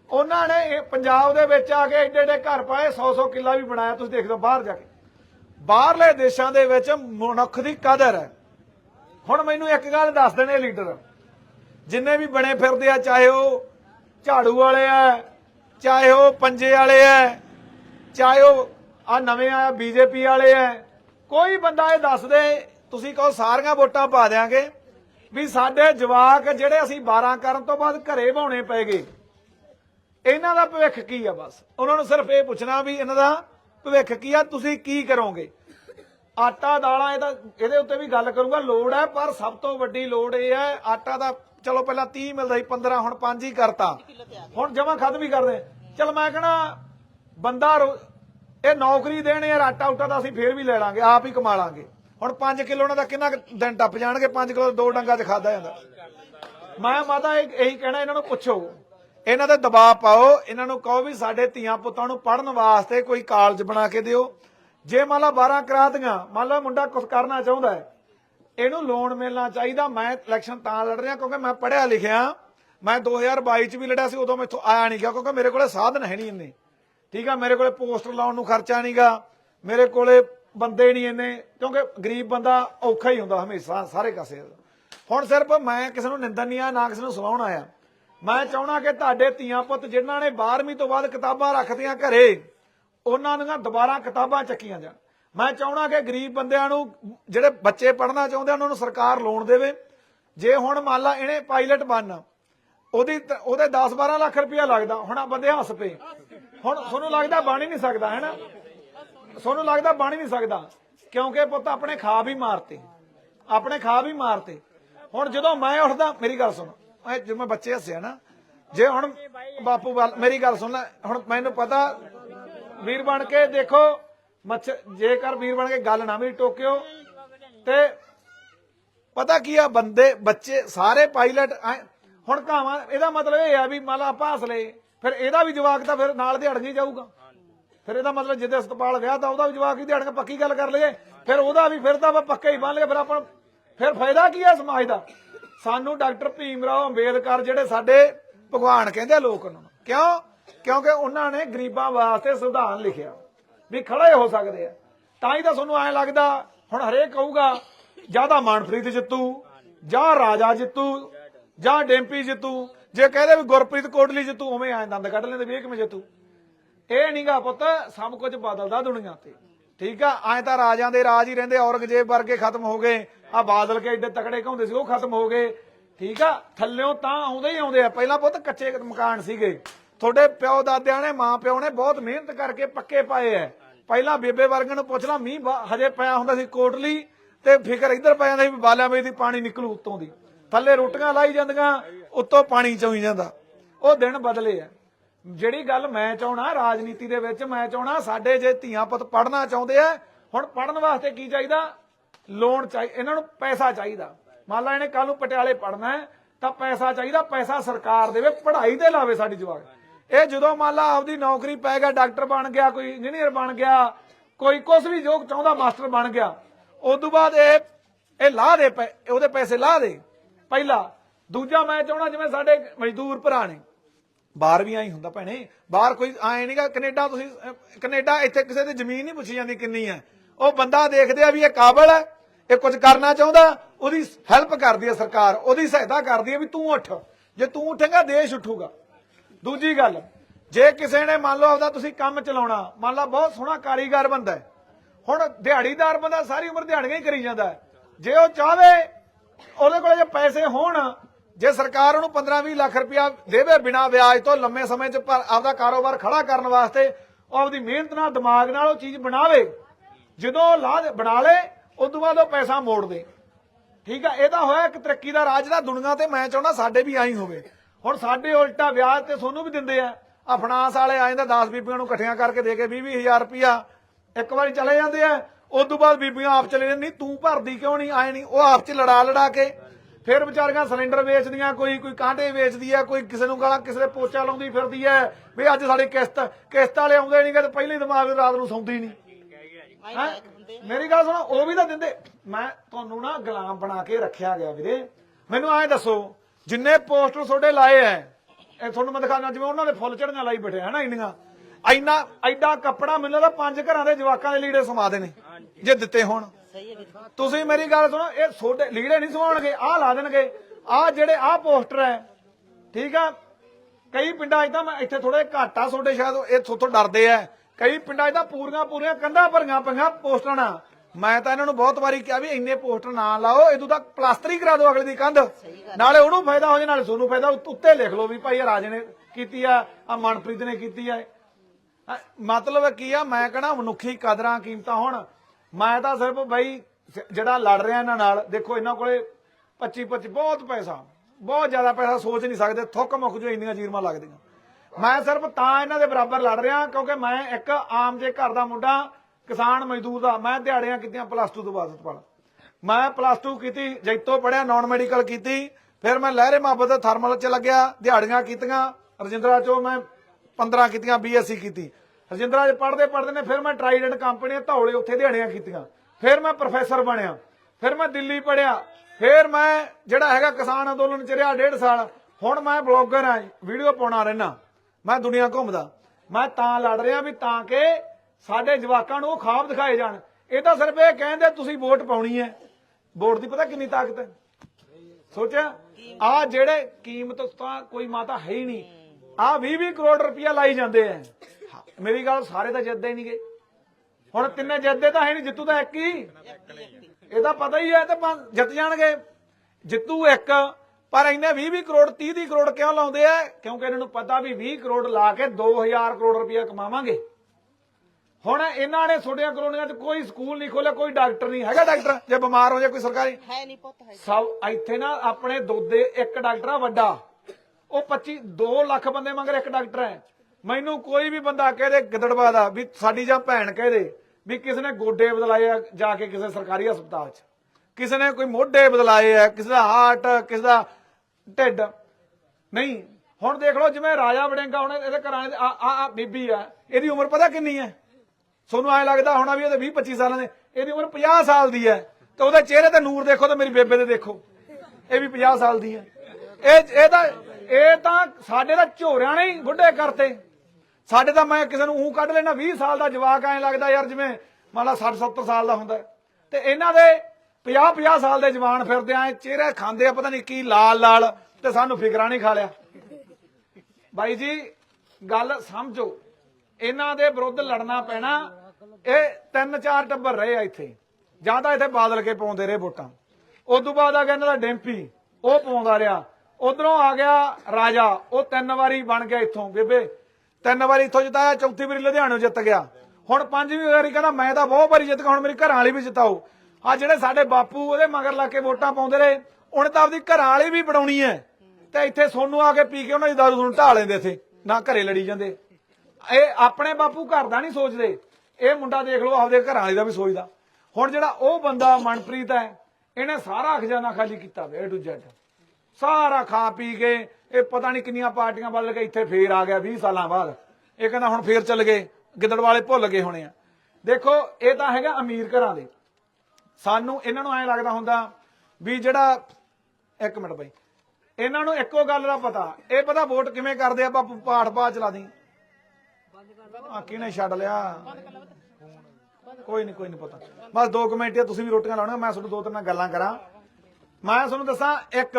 [SPEAKER 1] ਉਹਨਾਂ ਨੇ ਪੰਜਾਬ ਦੇ ਵਿੱਚ ਆ ਕੇ ਏਡੇ ਏਡੇ ਘਰ ਪਾਏ 100 100 ਕਿੱਲਾ ਵੀ ਬਣਾਇਆ। ਤੁਸੀਂ ਦੇਖਦੇ ਹੋ ਬਾਹਰ ਜਾ ਕੇ। ਬਾਹਰਲੇ ਦੇਸ਼ਾਂ ਦੇ ਵਿੱਚ ਮਨੁੱਖ ਦੀ ਕਦਰ ਹੈ। ਹੁਣ ਮੈਨੂੰ ਇੱਕ ਗੱਲ ਦੱਸ ਦੇਣੇ ਲੀਡਰ। ਜਿੰਨੇ ਵੀ ਬਣੇ ਫਿਰਦੇ ਆ, ਚਾਹੇ ਉਹ ਝਾੜੂ ਵਾਲੇ ਆ ਚਾਹੇ ਉਹ ਪੰਜੇ ਵਾਲੇ ਆ ਚਾਹੇ ਉਹ ਆ ਨਵੇਂ ਆਇਆ ਬੀਜੇਪੀ ਵਾਲੇ ਆ ਕੋਈ ਬੰਦਾ ਇਹ ਦੱਸ ਦੇ, ਤੁਸੀਂ ਕਹੋ ਸਾਰੀਆਂ ਵੋਟਾਂ ਪਾ ਦਿਆਂਗੇ ਵੀ ਸਾਡੇ ਜਵਾਕ ਜਿਹੜੇ ਅਸੀਂ 12 ਕਰਨ ਤੋਂ ਬਾਅਦ ਘਰੇ ਬਾਉਣੇ ਪੈਗੇ ਇਹਨਾਂ ਦਾ ਭਵਿੱਖ ਕੀ ਆ ਬਸ? ਉਹਨਾਂ ਨੂੰ ਸਿਰਫ ਇਹ ਪੁੱਛਣਾ ਵੀ ਇਹਨਾਂ ਦਾ ਭਵਿੱਖ ਕੀ ਆ, ਤੁਸੀਂ ਕੀ ਕਰੋਗੇ? ਆਟਾ, ਦਾਲਾਂ ਇਹਦਾ ਇਹਦੇ ਉੱਤੇ ਵੀ ਗੱਲ ਕਰੂੰਗਾ, ਲੋੜ ਹੈ ਪਰ ਸਭ ਤੋਂ ਵੱਡੀ ਲੋੜ ਇਹ ਹੈ ਆਟਾ ਦਾ ਚਲੋ ਪਹਿਲਾਂ 30 ਮਿਲਦਾ ਸੀ 15 ਹੁਣ 5 ਹੀ ਕਰਤਾ। ਹੁਣ ਜਮਾ ਖਤਮ ਹੀ ਕਰਦੇ। ਚਲ ਮੈਂ ਕਹਣਾ, ਬੰਦਾ ਇਹ ਨੌਕਰੀ ਦੇਣ ਯਾਰ, ਆਟਾ ਉਟਾ ਤਾਂ ਅਸੀਂ ਫੇਰ ਵੀ ਲੈ ਲਾਂਗੇ, ਆਪ ਹੀ ਕਮਾ ਲਾਂਗੇ। ਹੁਣ 5 ਕਿਲੋ ਉਹਨਾਂ ਦਾ ਕਿੰਨਾ ਕੁ ਦਿਨ ਟੱਪ ਜਾਣਗੇ? 5 ਕਿਲੋ ਦੋ ਡੰਗਾ ਚ ਖਾਦਾ ਜਾਂਦਾ। ਮੈਂ ਮਾਤਾ ਇਹੀ ਕਹਿਣਾ, ਇਹਨਾਂ ਨੂੰ ਪੁੱਛੋ। ਇਹਨਾਂ ਤੇ ਦਬਾਅ ਪਾਓ। ਇਹਨਾਂ ਨੂੰ ਕਹੋ ਵੀ ਸਾਡੇ ਧੀਆਂ ਪੁੱਤਾਂ ਨੂੰ ਪੜਨ ਵਾਸਤੇ ਕੋਈ ਕਾਲਜ ਬਣਾ ਕੇ ਦਿਓ। ਜੇ ਮੰਨ ਲਾ 12 ਕਰਾ ਦੀਆਂ, ਮੰਨ ਲਓ ਮੁੰਡਾ ਕੁਝ ਕਰਨਾ ਚਾਹੁੰਦਾ ਹੈ ਇਹਨੂੰ ਲੋਨ ਮਿਲਣਾ ਚਾਹੀਦਾ। ਮੈਂ ਇਲੈਕਸ਼ਨ ਤਾਂ ਲੜ ਰਿਹਾ ਕਿਉਂਕਿ ਮੈਂ ਪੜਿਆ ਲਿਖਿਆ। ਮੈਂ 2022 ਚ ਵੀ ਲੜਿਆ ਸੀ, ਉਦੋਂ ਮੈਥੋਂ ਆਇਆ ਨਹੀਂ ਗਿਆ ਕਿਉਂਕਿ ਮੇਰੇ ਕੋਲੇ ਸਾਧਨ ਹੈ ਨਹੀਂ ਇੰਨੇ। ਠੀਕ ਆ, ਮੇਰੇ ਕੋਲੇ ਪੋਸਟਰ ਲਾਉਣ ਨੂੰ ਖਰਚਾ ਨਹੀਂਗਾ ਮੇਰੇ ਕੋਲੇ ਬੰਦੇ ਨਹੀਂ ਇੰਨੇ, ਕਿਉਂਕਿ ਗਰੀਬ ਬੰਦਾ ਔਖਾ ਹੀ ਹੁੰਦਾ ਹਮੇਸ਼ਾ, ਸਾਰੇ ਕਾਸੇ ਹੁਣ ਸਿਰਫ ਮੈਂ ਕਿਸੇ ਨੂੰ ਨਿੰਦਣ ਨਹੀਂ ਆ, ਨਾ ਕਿਸੇ ਨੂੰ ਸੁਣਾਉਣ ਆਇਆ। ਮੈਂ ਚਾਹਣਾ ਕਿ ਤੁਹਾਡੇ ਧੀਆਂ ਪੁੱਤ ਜਿਨ੍ਹਾਂ ਨੇ 12ਵੀਂ ਤੋਂ ਬਾਅਦ ਕਿਤਾਬਾਂ ਰੱਖਦੀਆਂ ਘਰੇ, ਉਹਨਾਂ ਦੀਆਂ ਦੁਬਾਰਾ ਕਿਤਾਬਾਂ ਚੱਕੀਆਂ ਜਾਣ। ਮੈਂ ਚਾਹਣਾ ਕਿ ਗਰੀਬ ਬੰਦਿਆਂ ਨੂੰ, ਜਿਹੜੇ ਬੱਚੇ ਪੜ੍ਹਨਾ ਚਾਹੁੰਦੇ ਉਹਨਾਂ ਨੂੰ ਸਰਕਾਰ ਲੋਨ ਦੇਵੇ। ਜੇ ਹੁਣ ਮੰਨ ਲਾ ਇਹਨੇ ਪਾਇਲਟ ਬਣਨਾ, ਉਹਦੀ ਉਹਦੇ 10-12 ਲੱਖ ਰੁਪਇਆ ਲੱਗਦਾ, ਹੁਣ ਆ ਬੰਦੇ ਹੱਸ ਪਏ। ਹੁਣ ਤੁਹਾਨੂੰ ਲੱਗਦਾ ਬਣ ਹੀ ਨਹੀਂ ਸਕਦਾ ਹੈ ਤੁਹਾਨੂੰ ਲੱਗਦਾ ਬਣ ਹੀ ਨਹੀਂ ਸਕਦਾ, ਕਿਉਂਕਿ ਪੁੱਤ ਆਪਣੇ ਖਾ ਵੀ ਮਾਰਤੇ। ਆਪਣੇ ਖਾ ਵੀ ਮਾਰਤੇ। ਹੁਣ ਜਦੋਂ ਮੈਂ ਉੱਠਦਾ, ਮੇਰੀ ਗੱਲ ਸੁਣ। ਮੈਂ ਜਦੋਂ ਮੈਂ ਬੱਚੇ ਹੱਸਿਆ ਨਾ, ਜੇ ਹੁਣ ਬਾਪੂ ਮੇਰੀ ਗੱਲ ਸੁਣ ਲੈ, ਹੁਣ ਮੈਨੂੰ ਪਤਾ, ਵੀਰ ਬਣ ਕੇ ਦੇਖੋ ਮੱਛ ਜੇਕਰ ਵੀਰ ਬਣ ਕੇ ਗੱਲ ਨਾ ਵੀ ਟੋਕਿਓ, ਤੇ ਪਤਾ ਕੀ ਆ, ਬੰਦੇ, ਬੱਚੇ, ਸਾਰੇ ਪਾਇਲਟ ਹੁਣ ਕਾਵਾਂ ਇਹਦਾ ਮਤਲਬ ਇਹ ਆ ਵੀ ਮੰਨ ਲਾ ਆਪਾਂ ਹੱਸ ਲਏ, ਫਿਰ ਇਹਦਾ ਵੀ ਜਵਾਕ ਤਾਂ ਫਿਰ ਨਾਲ ਦਿਹਾੜ ਹੀ ਜਾਊਗਾ। ਫਿਰ ਇਹਦਾ ਮਤਲਬ ਜਿੱਦੇ ਹਸਪਤਾਲ ਵਿਆਹ ਤਾਂ ਉਹਦਾ ਵੀ ਜਵਾਕ ਹੀ ਦਿਹਾੜੀਆਂ ਪੱਕੀ ਗੱਲ ਕਰ ਲਈਏ, ਫਿਰ ਉਹਦਾ ਵੀ ਫਿਰ ਤਾਂ ਆਪਾਂ ਪੱਕੇ ਹੀ ਬੰਨ ਲਏ, ਫਿਰ ਆਪਾਂ ਫਿਰ ਫਾਇਦਾ ਕੀ ਆ ਸਮਾਜ ਦਾ? ਸਾਨੂੰ ਡਾਕਟਰ ਭੀਮ ਰਾਓ ਅੰਬੇਦਕਰ ਜਿਹੜੇ ਸਾਡੇ ਭਗਵਾਨ ਕਹਿੰਦੇ ਲੋਕ ਨੂੰ, ਕਿਉਂ? ਕਿਉਂਕਿ ਉਹਨਾਂ ਨੇ ਗਰੀਬਾਂ ਵਾਸਤੇ ਸੰਵਿਧਾਨ ਲਿਖਿਆ। ਵੀ ਖੜੇ ਹੋ ਸਕਦੇ ਆ। ਤਾਂ ਹੀ ਤਾਂ ਤੁਹਾਨੂੰ ਐਂ ਲੱਗਦਾ, ਹੁਣ ਹਰੇਕ ਕਹੂਗਾ, ਜਾਂ ਤਾਂ ਮਨਪ੍ਰੀਤ ਜਿੱਤੂ, ਜਾਂ ਰਾਜਾ ਜਿੱਤੂ, ਜਾਂ ਡੈਂਪੀ ਜਿੱਤੂ, ਜੇ ਕਹਦੇ ਵੀ ਗੁਰਪ੍ਰੀਤ ਕੋਟਲੀ ਜਿੱਤੂ, ਉਵੇਂ ਐਂ ਦੰਦ ਕੱਢ ਲੈਂਦੇ ਵੀ ਇਹ ਕਿਵੇਂ ਜਿੱਤੂ। ਇਹ ਨਹੀਂਗਾ ਪੁੱਤ, ਸਭ ਕੁਝ ਬਦਲਦਾ ਦੁਨੀਆ ਤੇ। ਠੀਕ ਆ, ਐਂ ਤਾਂ ਰਾਜਾਂ ਦੇ ਰਾਜ ਹੀ ਰਹਿੰਦੇ, ਔਰੰਗਜ਼ੇਬ ਵਰਗੇ ਖਤਮ ਹੋ ਗਏ, ਆ ਬਾਦਲ ਕੇ ਏਡੇ ਤਕੜੇ ਘਾਉਂਦੇ ਸੀ, ਉਹ ਖਤਮ ਹੋ ਗਏ। ਠੀਕ ਆ, ਥੱਲਿਓਂ ਤਾਂ ਆਉਂਦੇ ਹੀ ਆਉਂਦੇ ਆ। ਪਹਿਲਾਂ ਪੁੱਤ ਕੱਚੇ ਮਕਾਨ ਸੀਗੇ। ਤੁਹਾਡੇ ਪਿਓ ਦਾਦਿਆਂ ਨੇ, ਮਾਂ ਪਿਓ ਨੇ ਬਹੁਤ ਮਿਹਨਤ ਕਰਕੇ ਪੱਕੇ ਪਾਏ ਐ। ਪਹਿਲਾਂ ਬੇਬੇ ਵਰਗਨ ਨੂੰ ਪੁੱਛ ਲਾ, ਮੀਂਹ ਹਜੇ ਪਿਆ ਹੁੰਦਾ ਸੀ ਕੋਟਲੀ, ਤੇ ਫਿਕਰ ਇੱਧਰ ਪੈ ਜਾਂਦਾ ਸੀ ਬਾਲਿਆਂ ਵੇ ਦੀ ਪਾਣੀ ਨਿਕਲੂ ਉੱਤੋਂ ਦੀ। ਥੱਲੇ ਰੋਟੀਆਂ ਲਾਈ ਜਾਂਦੀਆਂ, ਉੱਤੋਂ ਪਾਣੀ ਚੋਈ ਜਾਂਦਾ। ਉਹ ਦਿਨ ਬਦਲੇ ਆ। ਜਿਹੜੀ ਗੱਲ ਮੈਂ ਚਾਹਣਾ ਰਾਜਨੀਤੀ ਦੇ ਵਿੱਚ ਮੈਂ ਚਾਹਣਾ ਸਾਡੇ ਜੇ ਧੀਆਂ ਪੁੱਤ ਪੜਨਾ ਚਾਹੁੰਦੇ ਆ, ਹੁਣ ਪੜਨ ਵਾਸਤੇ ਕੀ ਚਾਹੀਦਾ? ਲੋਨ ਚਾਹੀ, ਇਹਨਾਂ ਨੂੰ ਪੈਸਾ ਚਾਹੀਦਾ। ਮੰਨ ਲਾ ਇਹਨੇ ਕੱਲ ਨੂੰ ਪਟਿਆਲੇ ਪੜਨਾ ਹੈ, ਤਾਂ ਪੈਸਾ ਚਾਹੀਦਾ, ਪੈਸਾ ਸਰਕਾਰ ਦੇਵੇ, ਪੜ੍ਹਾਈ ਤੇ ਲਾਵੇ ਸਾਡੀ ਜਵਾਕ। ਇਹ ਜਦੋਂ ਮੰਨ ਲਾ ਆਪਦੀ ਨੌਕਰੀ ਪੈ ਗਿਆ ਡਾਕਟਰ ਬਣ ਗਿਆ ਕੋਈ ਇੰਜੀਨੀਅਰ ਬਣ ਗਿਆ ਕੋਈ ਕੁਛ ਵੀ ਜੋ ਚਾਹੁੰਦਾ ਮਾਸਟਰ ਬਣ ਗਿਆ ਉਸ ਤੋਂ ਬਾਅਦ ਇਹ ਇਹ ਲਾ ਦੇ ਪੈ- ਉਹਦੇ ਪੈਸੇ ਲਾ ਦੇ। ਪਹਿਲਾ ਦੂਜਾ ਮੈਂ ਚਾਹਣਾ ਜਿਵੇਂ ਸਾਡੇ ਮਜ਼ਦੂਰ ਭਰਾ ਨੇ ਬਾਹਰ ਵੀ ਆਈ ਹੁੰਦਾ ਭੈਣੇ ਬਾਹਰ ਕੋਈ ਆਏ ਨਹੀਂਗਾ ਕੈਨੇਡਾ ਤੁਸੀਂ ਅਹ, ਕੈਨੇਡਾ ਇੱਥੇ ਕਿਸੇ ਦੀ ਜ਼ਮੀਨ ਨਹੀਂ ਪੁੱਛੀ ਜਾਂਦੀ ਕਿੰਨੀ ਹੈ। ਉਹ ਬੰਦਾ ਦੇਖਦੇ ਆ ਵੀ ਇਹ ਕਾਬਲ ਹੈ ਇਹ ਕੁਝ ਕਰਨਾ ਚਾਹੁੰਦਾ ਉਹਦੀ ਹੈਲਪ ਕਰਦੀ ਹੈ ਸਰਕਾਰ ਉਹਦੀ ਸਹਾਇਤਾ ਕਰਦੀ ਹੈ ਵੀ ਤੂੰ ਉੱਠ। ਜੇ ਤੂੰ ਉੱਠੇਗਾ ਦੇਸ਼ ਉੱਠੂਗਾ। ਦੂਜੀ ਗੱਲ, ਜੇ ਕਿਸੇ ਨੇ ਮੰਨ ਲਓ ਆਪਦਾ ਤੁਸੀਂ ਕੰਮ ਚਲਾਉਣਾ, ਮੰਨ ਲਾ ਬਹੁਤ ਸੋਹਣਾ ਕਾਰੀਗਰ ਬੰਦਾ ਹੈ, ਹੁਣ ਦਿਹਾੜੀਦਾਰ ਬੰਦਾ ਸਾਰੀ ਉਮਰ ਦਿਹਾੜੀਆਂ ਹੀ ਕਰੀ ਜਾਂਦਾ ਹੈ। ਜੇ ਉਹ ਚਾਹਵੇ, ਉਹਦੇ ਕੋਲ ਜੇ ਪੈਸੇ ਹੋਣ, ਜੇ ਸਰਕਾਰ ਉਹਨੂੰ 15-20 ਲੱਖ ਰੁਪਇਆ ਦੇਵੇ ਬਿਨਾ ਵਿਆਜ ਤੋਂ, ਲੰਮੇ ਸਮੇਂ 'ਚ ਆਪਦਾ ਕਾਰੋਬਾਰ ਖੜਾ ਕਰਨ ਵਾਸਤੇ, ਉਹ ਆਪਦੀ ਮਿਹਨਤ ਨਾਲ, ਦਿਮਾਗ ਨਾਲ ਉਹ ਚੀਜ਼ ਬਣਾਵੇ, ਜਦੋਂ ਉਹ ਲਾ ਬਣਾ ਲੇ ਉਸ ਬਾਅਦ ਉਹ ਪੈਸਾ ਮੋੜ ਦੇ ਠੀਕ ਆ, ਇਹ ਤਾਂ ਹੋਇਆ ਇੱਕ ਤਰੱਕੀ ਦਾ ਰਾਜ ਦਾ ਦੁਨੀਆ ਤੇ ਮੈਂ ਚਾਹੁੰਦਾ ਸਾਡੇ ਵੀ ਆਈ ਹੋਵੇ ਹੁਣ ਸਾਡੇ ਉਲਟਾ ਵਿਆਜ ਤੇ ਤੁਹਾਨੂੰ ਵੀ ਦਿੰਦੇ ਆ। ਆ ਫਾਈਨਾਂਸ ਵਾਲੇ ਆ ਜਾਂਦੇ 10 ਬੀਬੀਆਂ ਨੂੰ ਇਕੱਠੀਆਂ ਕਰਕੇ ਦੇ ਕੇ 20 ਹਜ਼ਾਰ ਰੁਪਇਆ। ਇੱਕ ਵਾਰੀ ਚਲੇ ਜਾਂਦੇ ਆ ਉਸ ਤੋਂ ਬਾਅਦ ਬੀਬੀਆਂ ਆਪ ਚਲੇ ਜਾਂਦੀ ਨਹੀਂ ਤੂੰ ਭਰਦੀ ਕਿਉਂ ਨਹੀਂ ਆਏ ਨਹੀਂ ਉਹ ਆਪ ਚ ਲੜਾ ਲੜਾ ਕੇ ਫਿਰ ਵਿਚਾਰੀਆਂ ਸਿਲੰਡਰ ਵੇਚਦੀਆਂ ਕੋਈ ਕੋਈ ਕਾਂਟੇ ਵੇਚਦੀ ਆ ਕੋਈ ਕਿਸੇ ਨੂੰ ਗਾਲਾਂ ਕਿਸੇ ਦੇ ਪੋਚਾ ਲਾਉਂਦੀ ਫਿਰਦੀ ਐ ਵੀ ਅੱਜ ਸਾਡੀ ਕਿਸ਼ਤ ਕਿਸ਼ਤ ਵਾਲੇ ਆਉਂਦੇ ਨਹੀਂ ਕਿ ਪਹਿਲੇ ਦਿਮਾਗ ਰਾਤ ਨੂੰ ਸੌਂਦੀ ਨਹੀਂ ਹੈਂ? ਮੇਰੀ ਗੱਲ ਸੁਣੋ ਉਹ ਵੀ ਤਾਂ ਦਿੰਦੇ। ਮੈਂ ਤੁਹਾਨੂੰ ਨਾ ਗੁਲਾਮ ਬਣਾ ਕੇ ਰੱਖਿਆ ਗਿਆ ਵੀਰੇ। ਮੈਨੂੰ ਐਂ ਦੱਸੋ ਜਿੰਨੇ ਪੋਸਟਰ ਤੁਹਾਡੇ ਲਾਏ ਐ ਇਹ ਤੁਹਾਨੂੰ ਮੈਂ ਦਿਖਾਣਾ ਜਿਵੇਂ ਉਹਨਾਂ ਦੇ ਫੁੱਲ ਚੜੀਆਂ ਲਾਈ ਬੈਠੇ ਹਨਾ ਇੰਨੀਆਂ। ਇੰਨਾ ਐਡਾ ਕੱਪੜਾ ਮੈਨੂੰ ਲੱਗਦਾ ਪੰਜ ਘਰਾਂ ਦੇ ਜਵਾਕਾਂ ਦੇ ਲੀੜੇ ਸਮਾਦੇ ਨੇ ਜੇ ਦਿੱਤੇ ਹੋਣ। ਤੁਸੀਂ ਮੇਰੀ ਗੱਲ ਸੁਣੋ ਇਹ ਛੋਟੇ ਲੀੜੇ ਨਹੀਂ ਸਵਾਉਣਗੇ ਆਹ ਲਾ ਦੇਣਗੇ ਆਹ ਜਿਹੜੇ ਆਹ ਪੋਸਟਰ ਹੈ ਠੀਕ ਆ? ਕਈ ਪਿੰਡਾਂ 'ਚ ਤਾਂ ਮੈਂ ਇੱਥੇ ਥੋੜੇ ਘੱਟ ਆ ਤੁਹਾਡੇ ਸ਼ਾਇਦ ਇਹ ਥੋਥੋਂ ਡਰਦੇ ਆ ਕਈ ਪਿੰਡਾਂ 'ਚ ਤਾਂ ਪੂਰੀਆਂ ਪੂਰੀਆਂ ਕੰਧਾਂ ਭਰੀਆਂ ਪਈਆਂ ਪੋਸਟਰਾਂ ਨਾਲ। ਮੈਂ ਤਾਂ ਇਹਨਾਂ ਨੂੰ ਬਹੁਤ ਵਾਰੀ ਕਿਹਾ ਵੀ ਇੰਨੇ ਪੋਸਟਰ ਨਾ ਲਾਓ ਇਦੋਂ ਤੱਕ ਪਲਾਸਟਰ ਹੀ ਕਰਾ ਦਿਓ ਅਗਲੇ ਦੀ ਕੰਧ। ਨਾਲੇ ਉਹਨੂੰ ਫਾਇਦਾ ਹੋ ਜੇ ਨਾਲੇ ਤੁਹਾਨੂੰ ਫਾਇਦਾ ਉੱਤ- ਲਿਖ ਲਓ ਵੀ ਭਾਈ ਇਹ ਰਾਜੇ ਨੇ ਕੀਤੀ ਆ ਆ ਮਨਪ੍ਰੀਤ ਨੇ ਕੀਤੀ ਆ। ਮਤਲਬ ਕੀ ਆ ਮੈਂ ਕਹਣਾ ਮਨੁੱਖੀ ਕਦਰਾਂ ਕੀਮਤਾਂ ਹੁਣ। ਮੈਂ ਤਾਂ ਸਿਰਫ ਬਈ ਜਿਹੜਾ ਲੜ ਰਿਹਾ ਇਹਨਾਂ ਨਾਲ ਦੇਖੋ ਇਹਨਾਂ ਕੋਲੇ 25 25 ਬਹੁਤ ਪੈਸਾ ਬਹੁਤ ਜ਼ਿਆਦਾ ਪੈਸਾ ਸੋਚ ਨਹੀਂ ਸਕਦੇ ਥੁੱਕ ਮੁੱਕ ਜੋ ਇੰਨੀਆਂ ਚੀਰਮਾਂ ਲੱਗਦੀਆਂ। ਮੈਂ ਸਿਰਫ ਤਾਂ ਇਹਨਾਂ ਦੇ ਬਰਾਬਰ ਲੜ ਰਿਹਾ ਕਿਉਂਕਿ ਮੈਂ ਇੱਕ ਆਮ ਜੇ ਘਰ ਦਾ ਮੁੰਡਾ ਕਿਸਾਨ ਮਜ਼ਦੂਰ ਦਾ, ਮੈਂ ਦਿਹਾੜੀਆਂ ਕੀਤੀਆਂ ਪਲੱਸ 2 ਤੋਂ ਬਾਅਦ ਪੜ ਮੈਂ ਪਲੱਸ 2 ਕੀਤੀ, ਜੈਤੋ ਪੜਿਆ ਨਾਨ ਮੈਡੀਕਲ ਕੀਤੀ, ਫਿਰ ਮੈਂ ਲਹਿਰੇ ਮੁਹੱਬਤ ਦੇ ਥਰਮਲ ਚ ਲੱਗਿਆ, ਦਿਹਾੜੀਆਂ ਕੀਤੀਆਂ, ਰਜਿੰਦਰਾ ਚੋਂ ਮੈਂ 15 ਕੀਤੀਆਂ ਬੀਐਸਸੀ ਕੀਤੀ। ਰਜਿੰਦਰਾ ਚ ਪੜਦੇ ਪੜਦੇ ਨੇ, ਫਿਰ ਮੈਂ ਟਰਾਈਡੈਂਟ ਕੰਪਨੀ ਧੌਲੇ ਉੱਥੇ ਦਿਹਾੜੀਆਂ ਕੀਤੀਆਂ। ਫਿਰ ਮੈਂ ਪ੍ਰੋਫੈਸਰ ਬਣਿਆ, ਫਿਰ ਮੈਂ ਦਿੱਲੀ ਪੜਿਆ ਫਿਰ ਮੈਂ ਜਿਹੜਾ ਹੈਗਾ ਕਿਸਾਨ ਅੰਦੋਲਨ ਚ ਰਿਹਾ ਡੇਢ ਸਾਲ, ਹੁਣ ਮੈਂ ਬਲੌਗਰ ਆ, ਵੀਡੀਓ ਪਾਉਣਾ ਰਹਿਣਾ ਮੈਂ ਦੁਨੀਆ ਘੁੰਮਦਾ। ਮੈਂ ਤਾਂ ਲੜ ਰਿਹਾ ਵੀ ਤਾਂ ਕਿ ਸਾਡੇ ਜਵਾਕਾਂ ਨੂੰ ਉਹ ਖਾਬ ਦਿਖਾਏ ਜਾਣ। ਇਹ ਤਾਂ ਸਿਰਫ ਇਹ ਕਹਿੰਦੇ ਤੁਸੀਂ ਵੋਟ ਪਾਉਣੀ ਹੈ। ਵੋਟ ਦੀ ਪਤਾ ਕਿੰਨੀ ਤਾਕਤ ਹੈ? ਸੋਚਿਆ? ਆ ਜਿਹੜੇ ਕੀਮਤ ਤਾਂ ਕੋਈ ਮਾਤਾ ਹੈ ਹੀ ਨਹੀਂ। ਆ 20 20 ਕਰੋੜ ਰੁਪਇਆ ਲਾਈ ਜਾਂਦੇ ਆ ਮੇਰੀ ਗੱਲ ਸਾਰੇ ਤਾਂ ਜਿੱਤਦੇ ਹੀ ਨਹੀਂਗੇ। ਹੁਣ ਤਿੰਨੇ ਜਿੱਦੇ ਤਾਂ ਹੈ ਨਹੀਂ, ਜਿੱਤੂ ਤਾਂ ਇੱਕ ਹੀ। ਇਹ ਤਾਂ ਪਤਾ ਹੀ ਹੈ ਤੇ ਜਿੱਤ ਜਾਣਗੇ। ਜਿੱਤੂ ਇੱਕ, ਪਰ ਇਹਨੇ 20 20 ਕਰੋੜ 30 30 ਕਰੋੜ ਕਿਉਂ ਲਾਉਂਦੇ ਆ ਕਿਉਂਕਿ ਇਹਨਾਂ ਨੂੰ ਪਤਾ ਵੀ 20 ਕਰੋੜ ਲਾ ਕੇ 2000 ਕਰੋੜ ਰੁਪਇਆ ਕਮਾਵਾਂਗੇ। ਹੁਣ ਇਹਨਾਂ ਨੇ ਛੋਟੀਆਂ ਕਲੋਨੀਆਂ 'ਚ ਕੋਈ ਸਕੂਲ ਨਹੀਂ ਖੋਲਿਆ ਕੋਈ ਡਾਕਟਰ ਨਹੀਂ ਹੈਗਾ ਡਾਕਟਰ। ਜੇ ਬਿਮਾਰ ਹੋ ਜਾਏ ਕੋਈ ਸਰਕਾਰੀ।
[SPEAKER 2] ਹੈ ਨਹੀਂ ਪੁੱਤ ਹੈ
[SPEAKER 1] ਸਭ ਇੱਥੇ ਨਾ ਆਪਣੇ ਦੋਦੇ ਇੱਕ ਡਾਕਟਰ ਆ ਵੱਡਾ। ਉਹ 25 2 ਲੱਖ ਬੰਦੇ ਮਗਰ ਇੱਕ ਡਾਕਟਰ ਹੈ। ਮੈਨੂੰ ਕੋਈ ਵੀ ਬੰਦਾ ਕਹਦੇ ਗਿੱਦੜਵਾ ਦਾ ਵੀ ਸਾਡੀ ਜਾਂ ਭੈਣ ਕਹਦੇ ਵੀ ਕਿਸੇ ਨੇ ਗੋਡੇ ਬਦਲਾਏ ਆ ਜਾ ਕੇ ਕਿਸੇ ਸਰਕਾਰੀ ਹਸਪਤਾਲ 'ਚ। ਕਿਸੇ ਨੇ ਕੋਈ ਮੋਢੇ ਬਦਲਾਏ ਆ ਕਿਸੇ ਦਾ ਹਾਰਟ ਕਿਸੇ ਦਾ ਢਿੱਡ। ਨਹੀਂ ਹੁਣ ਦੇਖ ਲਓ ਜਿਵੇਂ ਰਾਜਾ ਵੜਿੰਗਾ ਹੁਣ ਇਹਦੇ ਘਰਾਂ ਦੇ ਆ ਆ ਬੀਬੀ ਆ ਇਹਦੀ ਉਮਰ ਪਤਾ ਕਿੰਨੀ ਹੈ? ਤੁਹਾਨੂੰ ਐ ਲੱਗਦਾ ਹੋਣਾ ਵੀ ਇਹਦੇ 20 25 ਸਾਲਾਂ ਦੇ ਇਹਦੀ ਉਮਰ 50 ਸਾਲ ਦੀ ਹੈ, ਤੇ ਉਹਦੇ ਚਿਹਰੇ ਤੇ ਨੂਰ ਦੇਖੋ ਤੇ ਮੇਰੀ ਬੇਬੇ ਦੇ ਦੇਖੋ। ਇਹ ਵੀ 50 ਸਾਲ ਦੀ ਹੈ। ਇਹ ਇਹ ਤਾਂ ਇਹ ਤਾਂ ਸਾਡੇ ਤਾਂ ਝੋਰਿਆਂ ਨੇ ਹੀ ਬੁੱਢੇ ਕਰਤੇ। ਸਾਡੇ ਤਾਂ ਮੈਂ ਕਿਸੇ ਨੂੰ ਉਹ ਕੱਢ ਲੈਣਾ 20 ਸਾਲ ਦਾ ਜਵਾਕ ਐ ਲੱਗਦਾ ਯਾਰ ਜਿਵੇਂ ਮੰਨ ਲਾ 60 70 ਸਾਲ ਦਾ ਹੁੰਦਾ ਤੇ ਇਹਨਾਂ ਦੇ 50 50 ਸਾਲ ਦੇ ਜਵਾਨ ਫਿਰਦੇ ਆ ਚਿਹਰੇ ਖਾਂਦੇ ਆ, ਪਤਾ ਨਹੀਂ ਕੀ ਲਾਲ ਲਾਲ, ਤੇ ਸਾਨੂੰ ਫਿਕਰਾਂ ਨਹੀਂ ਖਾ ਲਿਆ। ਬਾਈ ਜੀ, ਗੱਲ ਸਮਝੋ। ਇਹਨਾਂ ਦੇ ਵਿਰੁੱਧ ਲੜਨਾ ਪੈਣਾ। ਇਹ ਤਿੰਨ ਚਾਰ ਟੱਬਰ ਰਹੇ ਆ ਇੱਥੇ। ਜਾਂ ਤਾਂ ਇੱਥੇ ਬਾਦਲ ਕੇ ਪਾਉਂਦੇ ਰਹੇ ਵੋਟਾਂ। ਉਦੋਂ ਬਾਅਦ ਆ ਗਿਆ ਇਹਨਾਂ ਦਾ ਡੈਂਪੀ। ਉਹ ਪਾਉਂਦਾ ਰਿਹਾ। ਉਧਰੋਂ ਆ ਗਿਆ ਰਾਜਾ। ਉਹ ਤਿੰਨ ਵਾਰੀ ਬਣ ਗਿਆ ਇੱਥੋਂ। ਬੇਬੇ, ਤਿੰਨ ਵਾਰੀ ਇੱਥੋਂ ਜਿਤਾਇਆ, ਚੌਥੀ ਵਾਰੀ ਲੁਧਿਆਣੋਂ ਜਿੱਤ ਗਿਆ। ਹੁਣ ਪੰਜਵੀਂ ਵਾਰੀ ਕਹਿੰਦਾ, ਮੈਂ ਤਾਂ ਬਹੁਤ ਵਾਰੀ ਜਿੱਤ ਗਿਆ। ਹੁਣ ਮੇਰੀ ਘਰਾਂ ਵਾਲੀ ਵੀ ਜਿਤਾਓ। ਆ ਜਿਹੜੇ ਸਾਡੇ ਬਾਪੂ, ਉਹਦੇ ਮਗਰ ਲਾ ਕੇ ਵੋਟਾਂ ਪਾਉਂਦੇ ਰਹੇ। ਉਹਨੇ ਤਾਂ ਆਪਦੀ ਘਰਾਂ ਵਾਲੀ ਵੀ ਬਣਾਉਣੀ ਹੈ। ਤੇ ਇੱਥੇ ਸੋਨੂੰ ਆ ਕੇ ਪੀ ਕੇ ਉਹਨਾਂ ਦੀ ਦਾਰੂ ਨੂੰ ਢਾ ਲੈਂਦੇ ਇੱਥੇ। ਨਾ ਘਰੇ ਲੜੀ ਜਾਂਦੇ। ਇਹ ਆਪਣੇ ਬਾਪੂ ਘਰ ਦਾ ਨਹੀਂ ਸੋਚਦੇ। ਇਹ ਮੁੰਡਾ ਦੇਖ ਲਓ, ਆਪਦੇ ਘਰਾਂ ਵਾਲੀ ਦਾ ਵੀ ਸੋਚਦਾ। ਹੁਣ ਜਿਹੜਾ ਉਹ ਬੰਦਾ ਮਨਪ੍ਰੀਤ ਹੈ, ਇਹਨੇ ਸਾਰਾ ਖਜ਼ਾਨਾ ਖਾਲੀ ਕੀਤਾ ਵੇ ਟੂ ਜ਼ੈਡ ਸਾਰਾ ਖਾ ਪੀ ਕੇ, ਇਹ ਪਤਾ ਨਹੀਂ ਕਿੰਨੀਆਂ ਪਾਰਟੀਆਂ ਵੱਲ ਕੇ ਇੱਥੇ ਫੇਰ ਆ ਗਿਆ 20 ਸਾਲਾਂ ਬਾਅਦ। ਇਹ ਕਹਿੰਦਾ ਹੁਣ ਫੇਰ ਚੱਲ ਗਏ, ਗਿੱਦੜ ਵਾਲੇ ਭੁੱਲ ਗਏ ਹੋਣੇ ਆ। ਦੇਖੋ, ਇਹ ਤਾਂ ਹੈਗਾ ਅਮੀਰ ਘਰਾਂ ਦੇ। ਸਾਨੂੰ ਇਹਨਾਂ ਨੂੰ ਐਂ ਲੱਗਦਾ ਹੁੰਦਾ ਵੀ ਜਿਹੜਾ, ਇੱਕ ਮਿੰਟ ਬਾਈ, ਇਹਨਾਂ ਨੂੰ ਇੱਕੋ ਗੱਲ ਦਾ ਪਤਾ। ਇਹ ਪਤਾ ਵੋਟ ਕਿਵੇਂ ਕਰਦੇ ਆ ਬਾਪੂ ਪਾਠ ਪਾ ਚਲਾ ਦੀ ਆ ਕਿਹਨੇ ਛੱਡ ਲਿਆ। ਕੋਈ ਨਹੀਂ ਕੋਈ ਨਹੀਂ ਪਤਾ। ਬਸ 2 ਮਿੰਟ ਆ ਤੁਸੀਂ ਵੀ ਰੋਟੀਆਂ ਲਾਉਣੀਆਂ ਮੈਂ ਤੁਹਾਨੂੰ ਦੋ ਤਿੰਨ ਗੱਲਾਂ ਕਰਾਂ। ਮੈਂ ਤੁਹਾਨੂੰ ਦੱਸਾਂ ਇੱਕ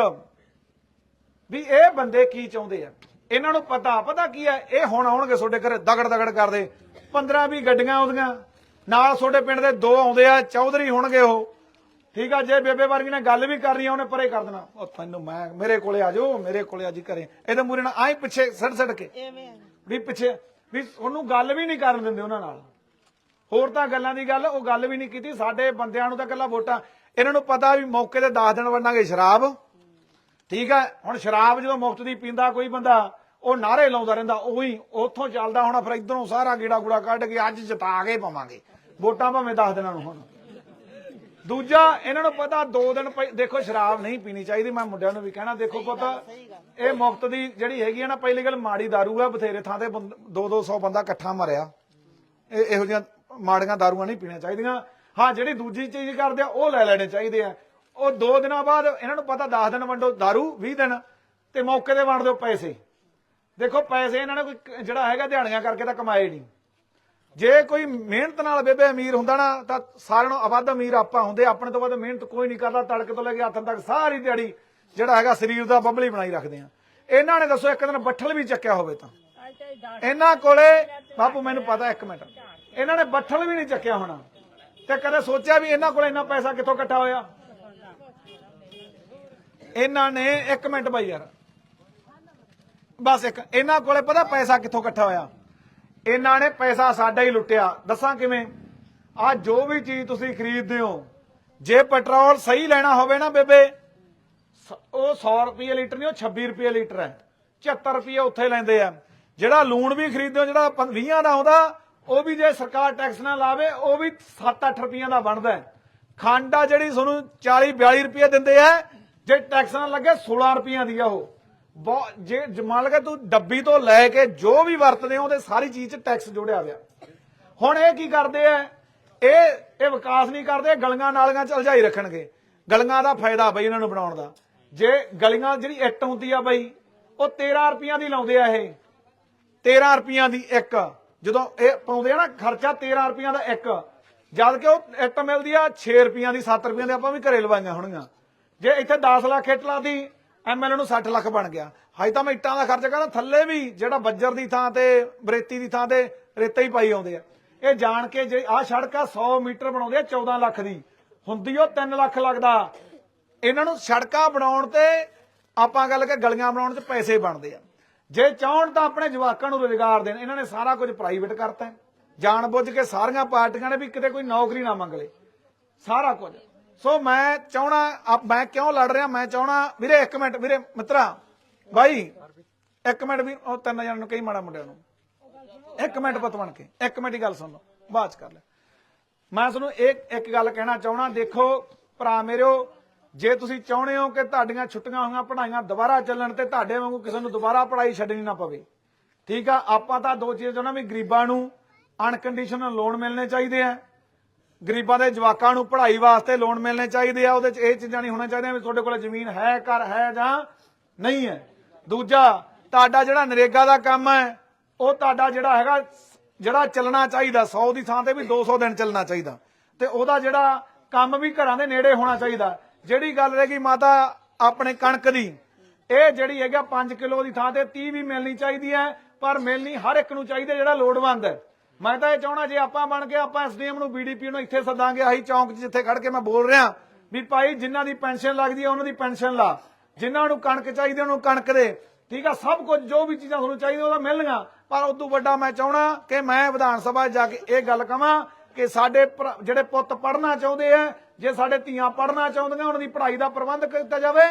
[SPEAKER 1] ਵੀ ਇਹ ਬੰਦੇ ਕੀ ਚਾਹੁੰਦੇ ਆ? ਇਹਨਾਂ ਨੂੰ ਪਤਾ ਪਤਾ ਕੀ ਹੈ ਇਹ ਹੁਣ ਆਉਣਗੇ ਤੁਹਾਡੇ ਘਰੇ ਦਗੜ ਦਗੜ ਕਰਦੇ। 15 20 ਗੱਡੀਆਂ ਆਉਂਦੀਆਂ। ਨਾਲ ਤੁਹਾਡੇ ਪਿੰਡ ਦੇ ਦੋ ਆਉਂਦੇ ਆ ਚੌਧਰੀ ਹੋਣਗੇ ਉਹ। ਠੀਕ ਆ ਜੇ ਬੇਬੇ ਵਰਗੀ ਨੇ ਗੱਲ ਵੀ ਕਰਨੀ ਆ ਉਹਨੇ ਪਰੇ ਕਰ ਦੇਣਾ। ਉਹ ਤੈਨੂੰ ਮੈਂ ਮੇਰੇ ਕੋਲੇ ਆ ਜਾਓ ਮੇਰੇ ਕੋਲੇ ਅੱਜ ਘਰੇ। ਇਹਦੇ ਮੂਰੇ ਨਾਲ ਆਈ ਪਿੱਛੇ ਸੜ ਸੜ ਕੇ।
[SPEAKER 2] ਐਵੇਂ ਆ।
[SPEAKER 1] ਵੀ ਪਿੱਛੇ ਵੀ ਉਹਨੂੰ ਗੱਲ ਵੀ ਨਹੀਂ ਕਰਨ ਦਿੰਦੇ ਉਹਨਾਂ ਨਾਲ। ਹੋਰ ਤਾਂ ਗੱਲਾਂ ਦੀ ਗੱਲ, ਉਹ ਗੱਲ ਵੀ ਨਹੀਂ ਕੀਤੀ। ਸਾਡੇ ਬੰਦਿਆਂ ਨੂੰ ਤਾਂ ਇਕੱਲਾ ਵੋਟਾਂ ਇਹਨਾਂ ਨੂੰ ਪਤਾ ਵੀ ਮੌਕੇ ਤੇ 10 ਦਿਨ ਵੰਡਾਂਗੇ ਸ਼ਰਾਬ। ਠੀਕ ਹੈ ਹੁਣ ਸ਼ਰਾਬ ਜਦੋਂ ਮੁਫਤ ਦੀ ਪੀਂਦਾ ਕੋਈ ਬੰਦਾ, ਉਹ ਨਾਰੇ ਲਾਉਂਦਾ ਰਹਿੰਦਾ, ਉਹੀ ਉੱਥੋਂ ਚੱਲਦਾ ਹੋਣਾ, ਫਿਰ ਇਧਰੋਂ ਸਾਰਾ ਗੇੜਾ ਗੂੜਾ ਕੱਢ ਕੇ ਅੱਜ ਜਿਤਾ ਕੇ ਪਾਵਾਂਗੇ। ਵੋਟਾਂ ਭਾਵੇਂ 10 ਦਿਨਾਂ ਨੂੰ ਹੁਣ। ਦੂਜਾ ਇਹਨਾਂ ਨੂੰ ਪਤਾ ਦੋ ਦਿਨ ਪਹਿ- ਦੇਖੋ ਸ਼ਰਾਬ ਨਹੀਂ ਪੀਣੀ ਚਾਹੀਦੀ ਮੈਂ ਮੁੰਡਿਆਂ ਨੂੰ ਵੀ ਕਹਿਣਾ ਦੇਖੋ ਪਤਾ ਇਹ ਮੁਫਤ ਦੀ ਜਿਹੜੀ ਹੈਗੀ ਆ ਨਾ ਪਹਿਲੀ ਗੱਲ ਮਾੜੀ दारू ਆ ਬਥੇਰੇ ਥਾਂ ਤੇ 2-200 ਬੰਦਾ ਇਕੱਠਾ ਮਰਿਆ। ਇਹ ਇਹੋ ਜਿਹੀਆਂ ਮਾੜੀਆਂ ਦਾਰੂਆਂ ਨਹੀਂ ਪੀਣੀਆਂ ਚਾਹੀਦੀਆਂ। ਹਾਂ ਜਿਹੜੀ ਦੂਜੀ ਚੀਜ਼ ਕਰਦੇ ਆ ਉਹ ਲੈ ਲੈਣੇ ਚਾਹੀਦੇ ਆ। ਉਹ ਦੋ ਦਿਨਾਂ ਬਾਅਦ ਇਹਨਾਂ ਨੂੰ ਪਤਾ 10 ਦਿਨ ਵੰਡੋ ਦਾਰੂ 20 ਦਿਨ ਤੇ ਮੌਕੇ ਤੇ ਵੰਡ ਦਿਓ ਪੈਸੇ। ਦੇਖੋ ਪੈਸੇ ਇਹਨਾਂ ਨੇ ਕੋਈ ਕ- ਜਿਹੜਾ ਹੈਗਾ ਦਿਹਾੜੀਆਂ ਕਰਕੇ ਤਾਂ ਕਮਾਏ ਨਹੀਂ। ਜੇ ਕੋਈ ਮਿਹਨਤ ਨਾਲ ਬੇਬੇ ਅਮੀਰ ਹੁੰਦਾ ਨਾ, ਤਾਂ ਸਾਰਿਆਂ ਨੂੰ ਅਵੱਧ ਅਮੀਰ ਆਪਾਂ ਹੁੰਦੇ ਆਪਣੇ ਤੋਂ ਵੱਧ ਮਿਹਨਤ ਕੋਈ ਨਹੀਂ ਕਰਦਾ, ਤੜਕੇ ਤੋਂ ਲੈ ਕੇ ਹੱਥਾਂ ਤੱਕ ਸਾਰੀ ਦਿਹਾੜੀ ਜਿਹੜਾ ਹੈਗਾ ਸਰੀਰ ਦਾ ਬੰਬਲੀ ਬਣਾਈ ਰੱਖਦੇ ਆ। ਇਹਨਾਂ ਨੇ ਦੱਸੋ, ਇੱਕ ਦਿਨ ਬੱਠਲ ਵੀ ਚੱਕਿਆ ਹੋਵੇ ਤਾਂ। ਇਹਨਾਂ ਕੋਲੇ, ਬਾਪੂ ਮੈਨੂੰ ਪਤਾ ਇੱਕ ਮਿੰਟ। ਇਹਨਾਂ ਨੇ ਬੱਠਲ ਵੀ ਨਹੀਂ ਚੱਕਿਆ ਹੋਣਾ। ਤੇ ਕਦੇ ਸੋਚਿਆ ਵੀ ਇਹਨਾਂ ਕੋਲ ਇੰਨਾ ਪੈਸਾ ਕਿੱਥੋਂ ਇਕੱਠਾ ਹੋਇਆ? ਇਹਨਾਂ ਨੇ, ਇੱਕ ਮਿੰਟ ਬਾਈ ਯਾਰ। ਬਸ ਇੱਕ, ਇਹਨਾਂ ਕੋਲੇ ਪਤਾ ਪੈਸਾ ਕਿੱਥੋਂ ਇਕੱਠਾ ਹੋਇਆ? ਇਹਨਾਂ ਨੇ ਪੈਸਾ ਸਾਡਾ ਹੀ ਲੁੱਟਿਆ। ਦੱਸਾਂ ਕਿਵੇਂ? ਆ ਜੋ ਵੀ ਚੀਜ਼ ਤੁਸੀਂ ਖਰੀਦਦੇ ਹੋ, ਜੇ ਪੈਟਰੋਲ ਸਹੀ ਲੈਣਾ ਹੋਵੇ ਨਾ ਬੇਬੇ ਉਹ 100 ਰੁਪਏ ਲੀਟਰ ਨਹੀਂ, ਉਹ 26 ਰੁਪਏ ਲੀਟਰ ਹੈ। 74 ਰੁਪਏ ਉੱਥੇ ਲੈਂਦੇ ਆ। ਜਿਹੜਾ ਲੂਣ ਵੀ ਖਰੀਦਦੇ ਹੋ, ਜਿਹੜਾ 20 ਦਾ ਆਉਂਦਾ, ਉਹ ਵੀ ਜੇ ਸਰਕਾਰ ਟੈਕਸ ਨਾ ਲਾਵੇ, ਉਹ ਵੀ 7-8 ਰੁਪਈਆਂ ਦਾ ਬਣਦਾ ਖੰਡ ਆ ਜਿਹੜੀ ਤੁਹਾਨੂੰ 40-42 ਰੁਪਏ ਦਿੰਦੇ ਆ, ਜੇ ਟੈਕਸ ਨਾ ਲੱਗੇ 16 ਰੁਪਈਆਂ ਦੀ ਆ ਉਹ। ਬਹੁਤ ਜੇ ਜੇ ਮੰਨ ਲਗਾ ਤੂੰ ਡੱਬੀ ਤੋਂ ਲੈ ਕੇ ਜੋ ਵੀ ਵਰਤਦੇ ਹੋ, ਉਹਦੇ ਸਾਰੀ ਚੀਜ਼ 'ਚ ਟੈਕਸ ਜੋੜਿਆ ਹੋਇਆ। ਹੁਣ ਇਹ ਕੀ ਕਰਦੇ ਆ? ਇਹ ਇਹ ਵਿਕਾਸ ਨਹੀਂ ਕਰਦੇ ਗਲੀਆਂ ਨਾਲੀਆਂ ਚ ਉਲਝਾਈ ਰੱਖਣਗੇ। ਗਲੀਆਂ ਦਾ ਫਾਇਦਾ ਬਈ ਇਹਨਾਂ ਨੂੰ ਬਣਾਉਣ ਦਾ। ਜੇ ਗਲੀਆਂ ਜਿਹੜੀ ਇੱਟ ਹੁੰਦੀ ਆ ਬਈ, ਉਹ 13 ਰੁਪਈਆ ਦੀ ਲਾਉਂਦੇ ਆ ਇਹ। 13 ਰੁਪਈਆ ਦੀ ਇੱਕ। ਜਦੋਂ ਇਹ ਪਾਉਂਦੇ ਆ ਨਾ, ਖਰਚਾ 13 ਰੁਪਈਆ ਦਾ ਇੱਕ। ਜਦ ਕਿ ਉਹ ਇੱਟ ਮਿਲਦੀ ਆ 6 ਰੁਪਈਆ ਦੀ 7 ਰੁਪਈਆ ਦੀ ਆਪਾਂ ਵੀ ਘਰੇ ਲਵਾਈਆਂ ਹੋਣਗੀਆਂ। ਜੇ ਇੱਥੇ 10 ਲੱਖ ਇੱਟ ਲਾਦੀ ਐਮਐਲਏ ਨੂੰ 60 ਲੱਖ ਬਣ ਗਿਆ। ਹਾਈ ਤਾਂ ਮੈਂ ਇੱਟਾਂ ਦਾ ਖਰਚ ਕਰਦਾ, ਥੱਲੇ ਵੀ ਜਿਹੜਾ ਬੱਜਰ ਦੀ ਥਾਂ ਤੇ, ਬਰੇਤੀ ਦੀ ਥਾਂ ਤੇ ਰੇਤਾ ਹੀ ਪਾਈ ਆਉਂਦੇ ਆ। ਇਹ ਜਾਣ ਕੇ ਜੇ ਆਹ ਸੜਕ ਆ 100 ਮੀਟਰ ਬਣਾਉਂਦੇ ਆ 14 ਲੱਖ ਦੀ। ਹੁੰਦੀ ਉਹ 3 ਲੱਖ ਲੱਗਦਾ। ਇਹਨਾਂ ਨੂੰ ਸੜਕਾਂ ਬਣਾਉਣ ਤੇ ਆਪਾਂ ਗੱਲ ਕਰ ਗਲੀਆਂ ਬਣਾਉਣ 'ਚ ਪੈਸੇ ਬਣਦੇ ਆ। ਜੇ ਚਾਹਣ ਤਾਂ ਆਪਣੇ ਜਵਾਕਾਂ ਨੂੰ ਰੋਜ਼ਗਾਰ ਦੇਣ। ਇਹਨਾਂ ਨੇ ਸਾਰਾ ਕੁਝ ਪ੍ਰਾਈਵੇਟ ਕਰਤਾ। ਹੈ। ਜਾਣਬੁੱਝ ਕੇ ਸਾਰੀਆਂ ਪਾਰਟੀਆਂ ਨੇ ਵੀ ਕਿਤੇ ਕੋਈ ਨੌਕਰੀ ਨਾ ਮੰਗ ਲੇ। ਸਾਰਾ ਕੁਝ। ਸੋ ਮੈਂ ਚਾਹਣਾ ਮੈਂ ਕਿਉਂ ਲੜ ਰਿਹਾ? ਮੈਂ ਚਾਹਣਾ, ਵੀਰੇ, ਇੱਕ ਮਿੰਟ, ਵੀਰੇ, ਮਿੱਤਰਾ, ਬਾਈ, ਇੱਕ ਮਿੰਟ ਵੀ, ਉਹ ਤਿੰਨ ਜਣਾਂ ਨੂੰ ਕਈ ਮਾੜਾ ਮੁੰਡਿਆਂ ਨੂੰ। ਇੱਕ ਮਿੰਟ ਪੁੱਤ ਬਣ ਕੇ, ਇੱਕ ਮਿੰਟ ਦੀ ਗੱਲ ਸੁਣ ਲਓ, ਬਾਅਦ ਚ ਕਰ ਲੈ। ਮੈਂ ਤੁਹਾਨੂੰ ਇੱਕ ਇੱਕ ਗੱਲ ਕਹਿਣਾ ਚਾਹਣਾ, ਦੇਖੋ, ਭਰਾ ਮੇਰਿਓ, ਜੇ ਤੁਸੀਂ ਚਾਹੁੰਦੇ ਹੋ ਕਿ ਤੁਹਾਡੀਆਂ ਛੁੱਟੀਆਂ ਹੋਈਆਂ, ਪੜ੍ਹਾਈਆਂ ਦੁਬਾਰਾ ਚੱਲਣ ਤੇ ਤੁਹਾਡੇ ਵਾਂਗੂ ਕਿਸੇ ਨੂੰ ਦੁਬਾਰਾ ਪੜ੍ਹਾਈ ਛੱਡਣੀ ਨਾ ਪਵੇ। ਠੀਕ ਆ? ਆਪਾਂ ਤਾਂ ਦੋ ਚੀਜ਼ਾਂ ਚਾਹੁੰਦੇ ਵੀ ਗਰੀਬਾਂ ਨੂੰ ਅਨਕੰਡੀਸ਼ਨਲ ਲੋਨ ਮਿਲਣੇ ਚਾਹੀਦੇ ਆ। ਗਰੀਬਾਂ ਦੇ ਜਵਾਕਾਂ ਨੂੰ ਪੜ੍ਹਾਈ ਵਾਸਤੇ ਲੋਨ ਮਿਲਣੇ ਚਾਹੀਦੇ ਆ, ਉਹਦੇ ਚ ਇਹ ਚੀਜ਼ਾਂ ਨਹੀਂ ਹੋਣਾ ਚਾਹੀਦੀਆਂ ਵੀ ਤੁਹਾਡੇ ਕੋਲ ਜ਼ਮੀਨ ਹੈ, ਘਰ ਹੈ ਜਾਂ ਨਹੀਂ ਹੈ। ਦੂਜਾ, ਤੁਹਾਡਾ ਜਿਹੜਾ ਨਰੇਗਾ ਦਾ ਕੰਮ ਹੈ, ਉਹ ਤੁਹਾਡਾ ਜਿਹੜਾ ਹੈਗਾ, ਜਿਹੜਾ ਚੱਲਣਾ ਚਾਹੀਦਾ 100 ਦੀ ਥਾਂ ਤੇ ਵੀ 200 ਦਿਨ ਚੱਲਣਾ ਚਾਹੀਦਾ। ਤੇ ਉਹਦਾ ਜਿਹੜਾ ਕੰਮ ਵੀ ਘਰਾਂ ਦੇ ਨੇੜੇ ਹੋਣਾ ਚਾਹੀਦਾ। ਜਿਹੜੀ ਗੱਲ ਰਹੀ ਮਾਤਾ ਆਪਣੇ ਕਣਕ ਦੀ, ਇਹ ਜਿਹੜੀ ਹੈਗਾ 5 ਕਿਲੋ ਦੀ ਥਾਂ ਤੇ 30 ਵੀ ਮਿਲਣੀ ਚਾਹੀਦੀ ਹੈ, ਪਰ ਮਿਲਣੀ ਹਰ ਇੱਕ ਨੂੰ ਚਾਹੀਦੀ ਹੈ ਜਿਹੜਾ ਲੋੜਵੰਦ ਹੈ। ਮੈਂ ਤਾਂ ਇਹ ਚਾਹਣਾ ਜੇ ਆਪਾਂ ਬਣ ਕੇ ਆਪਾਂ ਐਸਡੀਐਮ ਨੂੰ ਬੀਡੀਪੀ ਨੂੰ ਇੱਥੇ ਸੱਦਾਂਗੇ, ਆਹੀ ਚੌਂਕ 'ਚ ਜਿੱਥੇ ਖੜ ਕੇ ਮੈਂ ਬੋਲ ਰਿਹਾ ਵੀ ਭਾਈ ਜਿਨ੍ਹਾਂ ਦੀ ਪੈਨਸ਼ਨ ਲੱਗਦੀ ਹੈ ਉਹਨਾਂ ਦੀ ਪੈਨਸ਼ਨ ਲਾ। ਜਿਨ੍ਹਾਂ ਨੂੰ ਕਣਕ ਚਾਹੀਦੀ ਉਹਨੂੰ ਕਣਕ ਦੇ। ਠੀਕ ਆ, ਸਭ ਕੁਝ, ਜੋ ਵੀ ਚੀਜ਼ਾਂ ਤੁਹਾਨੂੰ ਚਾਹੀਦੀਆਂ, ਉਹਦਾ ਮਿਲਣਗੀਆਂ। ਪਰ ਉਦੋਂ ਵੱਡਾ ਮੈਂ ਚਾਹਣਾ ਕਿ ਮੈਂ ਵਿਧਾਨ ਸਭਾ ਜਾ ਕੇ ਇਹ ਗੱਲ ਕਵਾਂ ਕਿ ਸਾਡੇ ਜਿਹੜੇ ਪੁੱਤ ਪੜ੍ਹਨਾ ਚਾਹੁੰਦੇ ਆ, ਜੇ ਸਾਡੇ ਧੀਆਂ ਪੜ੍ਹਨਾ ਚਾਹੁੰਦੀਆਂ, ਉਹਨਾਂ ਦੀ ਪੜ੍ਹਾਈ ਦਾ ਪ੍ਰਬੰਧ ਕੀਤਾ ਜਾਵੇ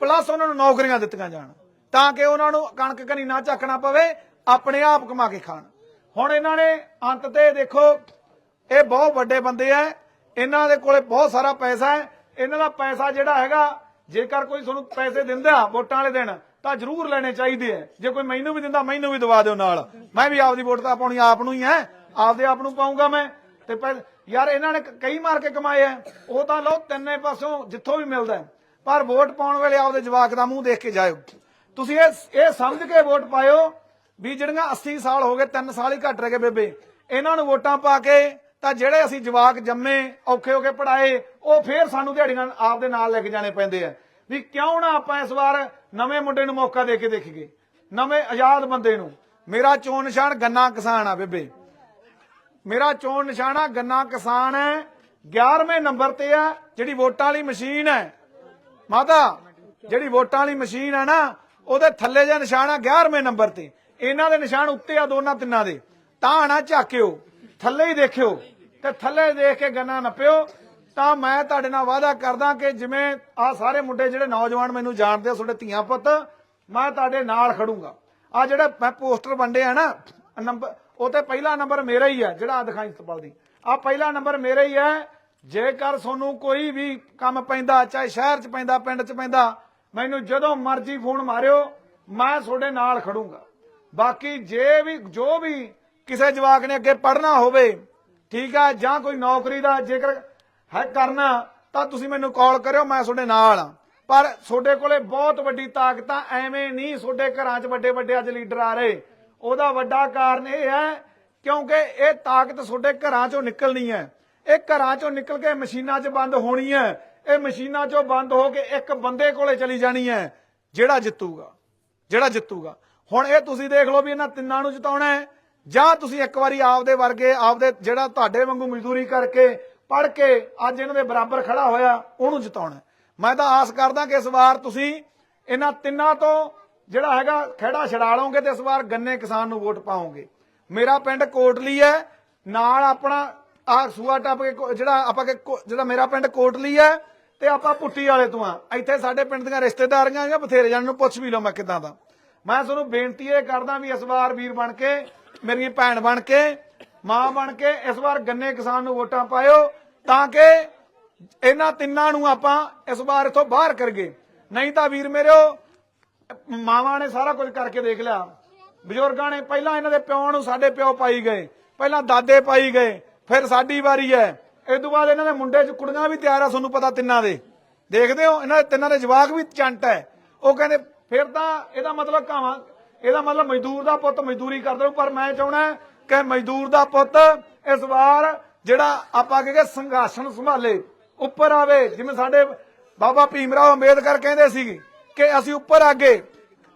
[SPEAKER 1] ਪਲੱਸ ਉਹਨਾਂ ਨੂੰ ਨੌਕਰੀਆਂ ਦਿੱਤੀਆਂ ਜਾਣ। ਤਾਂ ਕਿ ਉਹਨਾਂ ਨੂੰ ਕਣਕ ਕਨੀ ਨਾ ਚੱਕਣਾ ਪਵੇ, ਆਪਣੇ ਆਪ ਕਮਾ ਕੇ ਖਾਣ। ਹੁਣ ਇਹਨਾਂ ਨੇ ਅੰਤ ਤੇ ਦੇਖੋ, ਇਹ ਬਹੁਤ ਵੱਡੇ ਬੰਦੇ ਆ ਇਹਨਾਂ ਦੇ ਕੋਲੇ ਬਹੁਤ ਸਾਰਾ ਪੈਸਾ ਹੈ ਇਹਨਾਂ ਦਾ ਪੈਸਾ ਜਿਹੜਾ ਹੈਗਾ, ਜੇਕਰ ਕੋਈ ਤੁਹਾਨੂੰ ਪੈਸੇ ਦਿੰਦਾ ਵੋਟਾਂ ਵਾਲੇ ਦਿਨ, ਤਾਂ ਜ਼ਰੂਰ ਲੈਣੇ ਚਾਹੀਦੇ ਆ ਜੇ ਕੋਈ ਮੈਨੂੰ ਵੀ ਦਿੰਦਾ, ਮੈਨੂੰ ਵੀ ਦਵਾ ਦਿਓ ਨਾਲ। ਮੈਂ ਵੀ ਆਪਦੀ ਵੋਟ ਤਾਂ ਪਾਉਣੀ ਆਪ ਨੂੰ ਹੀ ਹੈ ਆਪਦੇ ਆਪ ਨੂੰ ਪਾਉਂਗਾ ਮੈਂ। ਤੇ ਪਹਿਲ ਯਾਰ ਇਹਨਾਂ ਨੇ ਕਈ ਮਾਰ ਕੇ ਕਮਾਏ ਆ ਉਹ ਤਾਂ ਲਓ ਤਿੰਨੇ ਪਾਸੋਂ ਜਿੱਥੋਂ ਵੀ ਮਿਲਦਾ ਪਰ ਵੋਟ ਪਾਉਣ ਵੇਲੇ ਆਪਦੇ ਜਵਾਕ ਦਾ ਮੂੰਹ ਦੇਖ ਕੇ ਜਾਇਓ। ਤੁਸੀਂ ਇਹ ਇਹ ਸਮਝ ਕੇ ਵੋਟ ਪਾਇਓ ਵੀ ਜਿਹੜੀਆਂ 80 ਸਾਲ ਹੋ ਗਏ 3 ਸਾਲ ਹੀ ਘੱਟ ਰਹਿ ਗਏ ਬੇਬੇ। ਇਹਨਾਂ ਨੂੰ ਵੋਟਾਂ ਪਾ ਕੇ ਤਾਂ ਜਿਹੜੇ ਅਸੀਂ ਜਵਾਕ ਜੰਮੇ, ਔਖੇ ਹੋ ਕੇ ਪੜਾਏ ਉਹ ਫੇਰ ਸਾਨੂੰ ਦਿਹਾੜੀਆਂ ਆਪਦੇ ਨਾਲ ਲੈ ਕੇ ਜਾਣੇ ਪੈਂਦੇ ਆ। ਵੀ ਕਿਉਂ ਨਾ ਆਪਾਂ ਇਸ ਵਾਰ ਨਵੇਂ ਮੁੰਡੇ ਨੂੰ ਮੌਕਾ ਦੇ ਕੇ ਦੇਖੀਏ। ਨਵੇਂ ਆਜ਼ਾਦ ਬੰਦੇ ਨੂੰ। ਮੇਰਾ ਚੋਣ ਨਿਸ਼ਾਨ ਗੰਨਾ ਕਿਸਾਨ ਆ ਬੇਬੇ। ਮੇਰਾ ਚੋਣ ਨਿਸ਼ਾਨ ਆ ਗੰਨਾ ਕਿਸਾਨ ਹੈ 11ਵੇਂ ਨੰਬਰ ਤੇ ਆ, ਜਿਹੜੀ ਵੋਟਾਂ ਵਾਲੀ ਮਸ਼ੀਨ ਹੈ। ਮਾਤਾ, ਜਿਹੜੀ ਵੋਟਾਂ ਵਾਲੀ ਮਸ਼ੀਨ ਹੈ ਨਾ, ਉਹਦੇ ਥੱਲੇ ਜਿਹਾ ਨਿਸ਼ਾਨ ਆ 11ਵੇਂ ਨੰਬਰ ਤੇ। ਇਹਨਾਂ ਦੇ ਨਿਸ਼ਾਨ ਉੱਤੇ ਆ ਦੋਨਾਂ ਤਿੰਨਾਂ ਦੇ। ਤਾਂ ਨਾ ਝਾਕਿਓ, ਥੱਲੇ ਹੀ ਦੇਖਿਓ ਤੇ ਥੱਲੇ ਦੇਖ ਕੇ ਗੰਨਾ ਨੱਪਿਓ। ਤਾਂ ਮੈਂ ਤੁਹਾਡੇ ਨਾਲ ਵਾਅਦਾ ਕਰਦਾ ਕਿ ਜਿਵੇਂ ਆ ਸਾਰੇ ਮੁੰਡੇ ਜਿਹੜੇ ਨੌਜਵਾਨ ਮੈਨੂੰ ਜਾਣਦੇ ਆ, ਤੁਹਾਡੇ ਧੀਆਂ ਪੁੱਤ, ਮੈਂ ਤੁਹਾਡੇ ਨਾਲ ਖੜੂੰਗਾ। ਆ ਜਿਹੜਾ ਮੈਂ ਪੋਸਟਰ ਵੰਡੇ ਆ ਨਾ, ਨੰਬਰ ਉਹ ਤੇ ਪਹਿਲਾ ਨੰਬਰ ਮੇਰਾ ਹੀ ਹੈ ਜਿਹੜਾ ਆਹ ਦਿਖਾਈ ਸਤਪਾਲ ਦੀ। ਆ ਪਹਿਲਾ ਨੰਬਰ ਮੇਰਾ ਹੀ ਹੈ ਜੇਕਰ ਤੁਹਾਨੂੰ ਕੋਈ ਵੀ ਕੰਮ ਪੈਂਦਾ, ਚਾਹੇ ਸ਼ਹਿਰ 'ਚ ਪੈਂਦਾ, ਪਿੰਡ 'ਚ ਪੈਂਦਾ, ਮੈਨੂੰ ਜਦੋਂ ਮਰਜ਼ੀ ਫੋਨ ਮਾਰਿਓ, ਮੈਂ ਤੁਹਾਡੇ ਨਾਲ ਖੜੂੰਗਾ। ਬਾਕੀ ਜੇ ਵੀ, ਜੋ ਵੀ ਕਿਸੇ ਜਵਾਕ ਨੇ ਅੱਗੇ ਪੜ੍ਹਨਾ ਹੋਵੇ, ਠੀਕ ਆ, ਜਾਂ ਕੋਈ ਨੌਕਰੀ ਦਾ ਜੇਕਰ ਹੈ ਕਰਨਾ, ਤਾਂ ਤੁਸੀਂ ਮੈਨੂੰ ਕਾਲ ਕਰਿਓ, ਮੈਂ ਤੁਹਾਡੇ ਨਾਲ ਆ। ਪਰ ਤੁਹਾਡੇ ਕੋਲੇ ਬਹੁਤ ਵੱਡੀ ਤਾਕਤਾਂ ਐਵੇਂ ਨਹੀਂ ਤੁਹਾਡੇ ਘਰਾਂ 'ਚ ਵੱਡੇ ਵੱਡੇ ਅੱਜ ਲੀਡਰ ਆ ਰਹੇ। ਉਹਦਾ ਵੱਡਾ ਕਾਰਨ ਇਹ ਹੈ, ਕਿਉਂਕਿ ਇਹ ਤਾਕਤ ਤੁਹਾਡੇ ਘਰਾਂ 'ਚੋਂ ਨਿਕਲਣੀ ਹੈ। ਇਹ ਘਰਾਂ 'ਚੋਂ ਨਿਕਲ ਕੇ ਮਸ਼ੀਨਾਂ 'ਚ ਬੰਦ ਹੋਣੀ ਹੈ। ਇਹ ਮਸ਼ੀਨਾਂ 'ਚੋਂ ਬੰਦ ਹੋ ਕੇ ਇੱਕ ਬੰਦੇ ਕੋਲੇ ਚਲੀ ਜਾਣੀ ਹੈ, ਜਿਹੜਾ ਜਿੱਤੂਗਾ ਜਿਹੜਾ ਜਿੱਤੂਗਾ। ਹੁਣ ਇਹ ਤੁਸੀਂ ਦੇਖ ਲਓ ਵੀ ਇਹਨਾਂ ਤਿੰਨਾਂ ਨੂੰ ਜਿਤਾਉਣਾ ਹੈ। ਜਾਂ ਤੁਸੀਂ ਇੱਕ ਵਾਰੀ ਆਪਦੇ ਵਰਗੇ, ਆਪਦੇ ਜਿਹੜਾ ਤੁਹਾਡੇ ਵਾਂਗੂ ਮਜ਼ਦੂਰੀ ਕਰਕੇ ਪੜ ਕੇ ਅੱਜ ਇਹਨਾਂ ਦੇ ਬਰਾਬਰ ਖੜਾ ਹੋਇਆ, ਉਹਨੂੰ ਜਿਤਾਉਣਾ ਮੈਂ ਤਾਂ ਆਸ ਕਰਦਾ ਕਿ ਇਸ ਵਾਰ ਤੁਸੀਂ ਇਹਨਾਂ ਤਿੰਨਾਂ ਤੋਂ ਜਿਹੜਾ ਹੈਗਾ ਖੇੜਾ ਛਡਾ ਲਓਗੇ ਤੇ ਇਸ ਵਾਰ ਗੰਨੇ ਕਿਸਾਨ ਨੂੰ ਵੋਟ ਪਾਓਗੇ। ਮੇਰਾ ਪਿੰਡ ਕੋਟਲੀ ਹੈ, ਨਾਲ ਆਪਣਾ ਆ ਸੂਆ ਟੱਪ ਕੇ ਜਿਹੜਾ ਆਪਾਂ ਕਿ ਜਿਹੜਾ ਮੇਰਾ ਪਿੰਡ ਕੋਟਲੀ ਹੈ ਤੇ ਆਪਾਂ ਪੁੱਟੀ ਵਾਲੇ ਤੋਂ ਆ। ਇੱਥੇ ਸਾਡੇ ਪਿੰਡ ਦੀਆਂ ਰਿਸ਼ਤੇਦਾਰੀਆਂ ਆਈਆਂ ਬਥੇਰੇ ਜਾਣ ਨੂੰ ਪੁੱਛ ਵੀ ਲਓ ਮੈਂ ਕਿਦਾਂ ਦਾ। ਮੈਂ ਤੁਹਾਨੂੰ ਬੇਨਤੀ ਇਹ ਕਰਦਾ ਵੀ ਇਸ ਵਾਰ ਵੀਰ ਬਣ ਕੇ, ਮੇਰੀ ਭੈਣ ਬਣ ਕੇ, ਮਾਂ ਬਣ ਕੇ ਇਸ ਵਾਰ ਗੰਨੇ ਕਿਸਾਨ ਨੂੰ ਵੋਟਾਂ ਪਾਇਓ ਤਾਂ ਕਿ ਇਹਨਾਂ ਤਿੰਨਾਂ ਨੂੰ ਆਪਾਂ ਇਸ ਵਾਰ ਇਥੋਂ ਬਾਹਰ ਕਰਗੇ ਨਹੀਂ ਤਾਂ ਵੀਰ ਮੇਰਿਓ, ਮਾਵਾਂ ਨੇ ਸਾਰਾ ਕੁਝ ਕਰਕੇ ਦੇਖ ਲਿਆ। ਬਜ਼ੁਰਗਾਂ ਨੇ ਪਹਿਲਾਂ ਇਹਨਾਂ ਦੇ ਪਿਓ ਨੂੰ ਸਾਡੇ ਪਿਓ ਪਾਈ ਗਏ, ਪਹਿਲਾਂ ਦਾਦੇ ਪਾਈ ਗਏ, ਫਿਰ ਸਾਡੀ ਵਾਰੀ ਹੈ। ਇਸ ਤੋਂ ਬਾਅਦ ਇਹਨਾਂ ਦੇ ਮੁੰਡੇ ਚ ਕੁੜੀਆਂ ਵੀ ਤਿਆਰ ਆ, ਤੁਹਾਨੂੰ ਪਤਾ ਤਿੰਨਾਂ ਦੇ। ਦੇਖਦੇ ਹੋ, ਇਹਨਾਂ ਦੇ ਤਿੰਨਾਂ ਦੇ ਜਵਾਕ ਵੀ ਚੰਟ ਹੈ। ਉਹ ਕਹਿੰਦੇ ਫਿਰ ਤਾਂ ਇਹਦਾ ਮਤਲਬ ਕਾਵਾਂ, ਇਹਦਾ ਮਤਲਬ ਮਜ਼ਦੂਰ ਦਾ ਪੁੱਤ ਮਜ਼ਦੂਰੀ ਕਰਦਾ ਰਹੂ ਪਰ ਮੈਂ ਚਾਹਣਾ ਕਿ ਮਜ਼ਦੂਰ ਦਾ ਪੁੱਤ ਇਸ ਵਾਰ ਜਿਹੜਾ ਆਪਾਂ ਕਹਿੰਦੇ ਸੰਘਾਸਣ ਸੰਭਾਲੇ, ਉੱਪਰ ਆਵੇ। ਜਿਵੇਂ ਸਾਡੇ ਬਾਬਾ ਭੀਮ ਰਾਓ ਅੰਬੇਦਕਰ ਕਹਿੰਦੇ ਸੀ ਕਿ ਅਸੀਂ ਉੱਪਰ ਆਗੇ।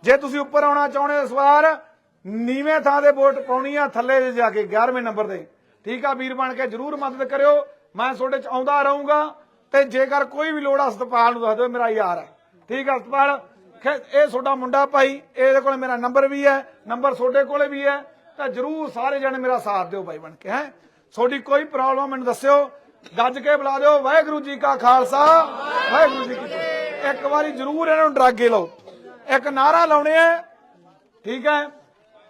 [SPEAKER 1] ਜੇ ਤੁਸੀਂ ਉੱਪਰ ਆਉਣਾ ਚਾਹੁੰਦੇ ਇਸ ਵਾਰ, ਨੀਵੇਂ ਥਾਂ ਤੇ ਵੋਟ ਪਾਉਣੀ ਆ, ਥੱਲੇ ਜਾ ਕੇ 11ਵੇਂ ਨੰਬਰ ਤੇ। ਠੀਕ ਆ ਵੀਰ ਬਣ ਕੇ ਜਰੂਰ ਮਦਦ ਕਰਿਓ। ਮੈਂ ਤੁਹਾਡੇ ਚ ਆਉਂਦਾ ਰਹੂੰਗਾ ਤੇ ਜੇਕਰ ਕੋਈ ਵੀ ਲੋੜ ਆ ਸਤਪਾਲ ਨੂੰ ਦੱਸ ਦਿਓ, ਮੇਰਾ ਯਾਰ ਹੈ ਠੀਕ ਆ ਸਤਪਾਲ ਇਹ ਤੁਹਾਡਾ ਮੁੰਡਾ ਭਾਈ, ਇਹਦੇ ਕੋਲ ਮੇਰਾ ਨੰਬਰ ਵੀ ਹੈ ਨੰਬਰ ਤੁਹਾਡੇ ਕੋਲੇ ਵੀ ਹੈ, ਤਾਂ ਜਰੂਰ ਸਾਰੇ ਜਣੇ ਮੇਰਾ ਸਾਥ ਦਿਓ ਬਾਈ ਬਣ ਕੇ, ਹੈ? ਤੁਹਾਡੀ ਕੋਈ ਪ੍ਰੋਬਲਮ ਮੈਨੂੰ ਦੱਸਿਓ, ਗੱਜ ਕੇ ਬੁਲਾ ਦਿਓ, ਵਾਹਿਗੁਰੂ ਜੀ ਕਾ ਖਾਲਸਾ, ਵਾਹਿਗੁਰੂ ਜੀ ਕੀ ਫਤਿਹ। ਇੱਕ ਵਾਰੀ ਜਰੂਰ ਇਹਨਾਂ ਨੂੰ ਡਰਾਗੇ ਲਓ। ਇੱਕ ਨਾਰਾ ਲਾਉਣੇ ਆ, ਠੀਕ ਹੈ?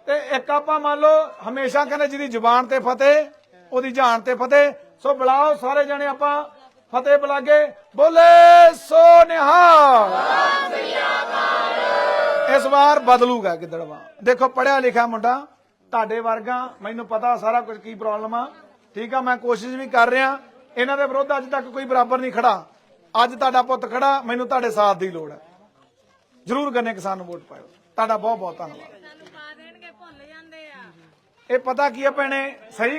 [SPEAKER 1] ਤੇ ਇੱਕ ਆਪਾਂ ਮੰਨ ਲਓ, ਹਮੇਸ਼ਾ ਕਹਿੰਦੇ ਜਿਹਦੀ ਜ਼ੁਬਾਨ ਤੇ ਫਤਿਹ, ਉਹਦੀ ਜਾਨ ਤੇ ਫਤਿਹ। ਸੋ ਬੁਲਾਓ ਸਾਰੇ ਜਣੇ ਆਪਾਂ ਫਤਿਹ ਬੁਲਾਗੇ ਬੋਲੇ ਸੋ ਨਿਹਾਲ ਇਸ ਵਾਰ ਬਦਲੂਗਾ ਗਿੱਦੜਵਾ। ਦੇਖੋ ਪੜਿਆ ਲਿਖਿਆ ਮੁੰਡਾ ਤੁਹਾਡੇ ਵਰਗਾ ਮੈਨੂੰ ਪਤਾ ਸਾਰਾ ਕੁਝ ਕੀ ਪ੍ਰੋਬਲਮ ਆ। ਠੀਕ ਆ ਮੈਂ ਕੋਸ਼ਿਸ਼ ਵੀ ਕਰ ਰਿਹਾ। ਇਹਨਾਂ ਦੇ ਵਿਰੁੱਧ ਅੱਜ ਤੱਕ ਕੋਈ ਬਰਾਬਰ ਨਹੀਂ ਖੜਾ। ਅੱਜ ਤੁਹਾਡਾ ਪੁੱਤ ਖੜਾ ਮੈਨੂੰ ਤੁਹਾਡੇ ਸਾਥ ਦੀ ਲੋੜ ਹੈ ਜਰੂਰ ਗੰਨੇ ਕਿਸਾਨ ਨੂੰ ਵੋਟ ਪਾਇਓ। ਤੁਹਾਡਾ ਬਹੁਤ ਬਹੁਤ ਧੰਨਵਾਦ ਇਹ ਪਤਾ ਕੀ ਹੈ ਭੈਣੇ? ਸਹੀ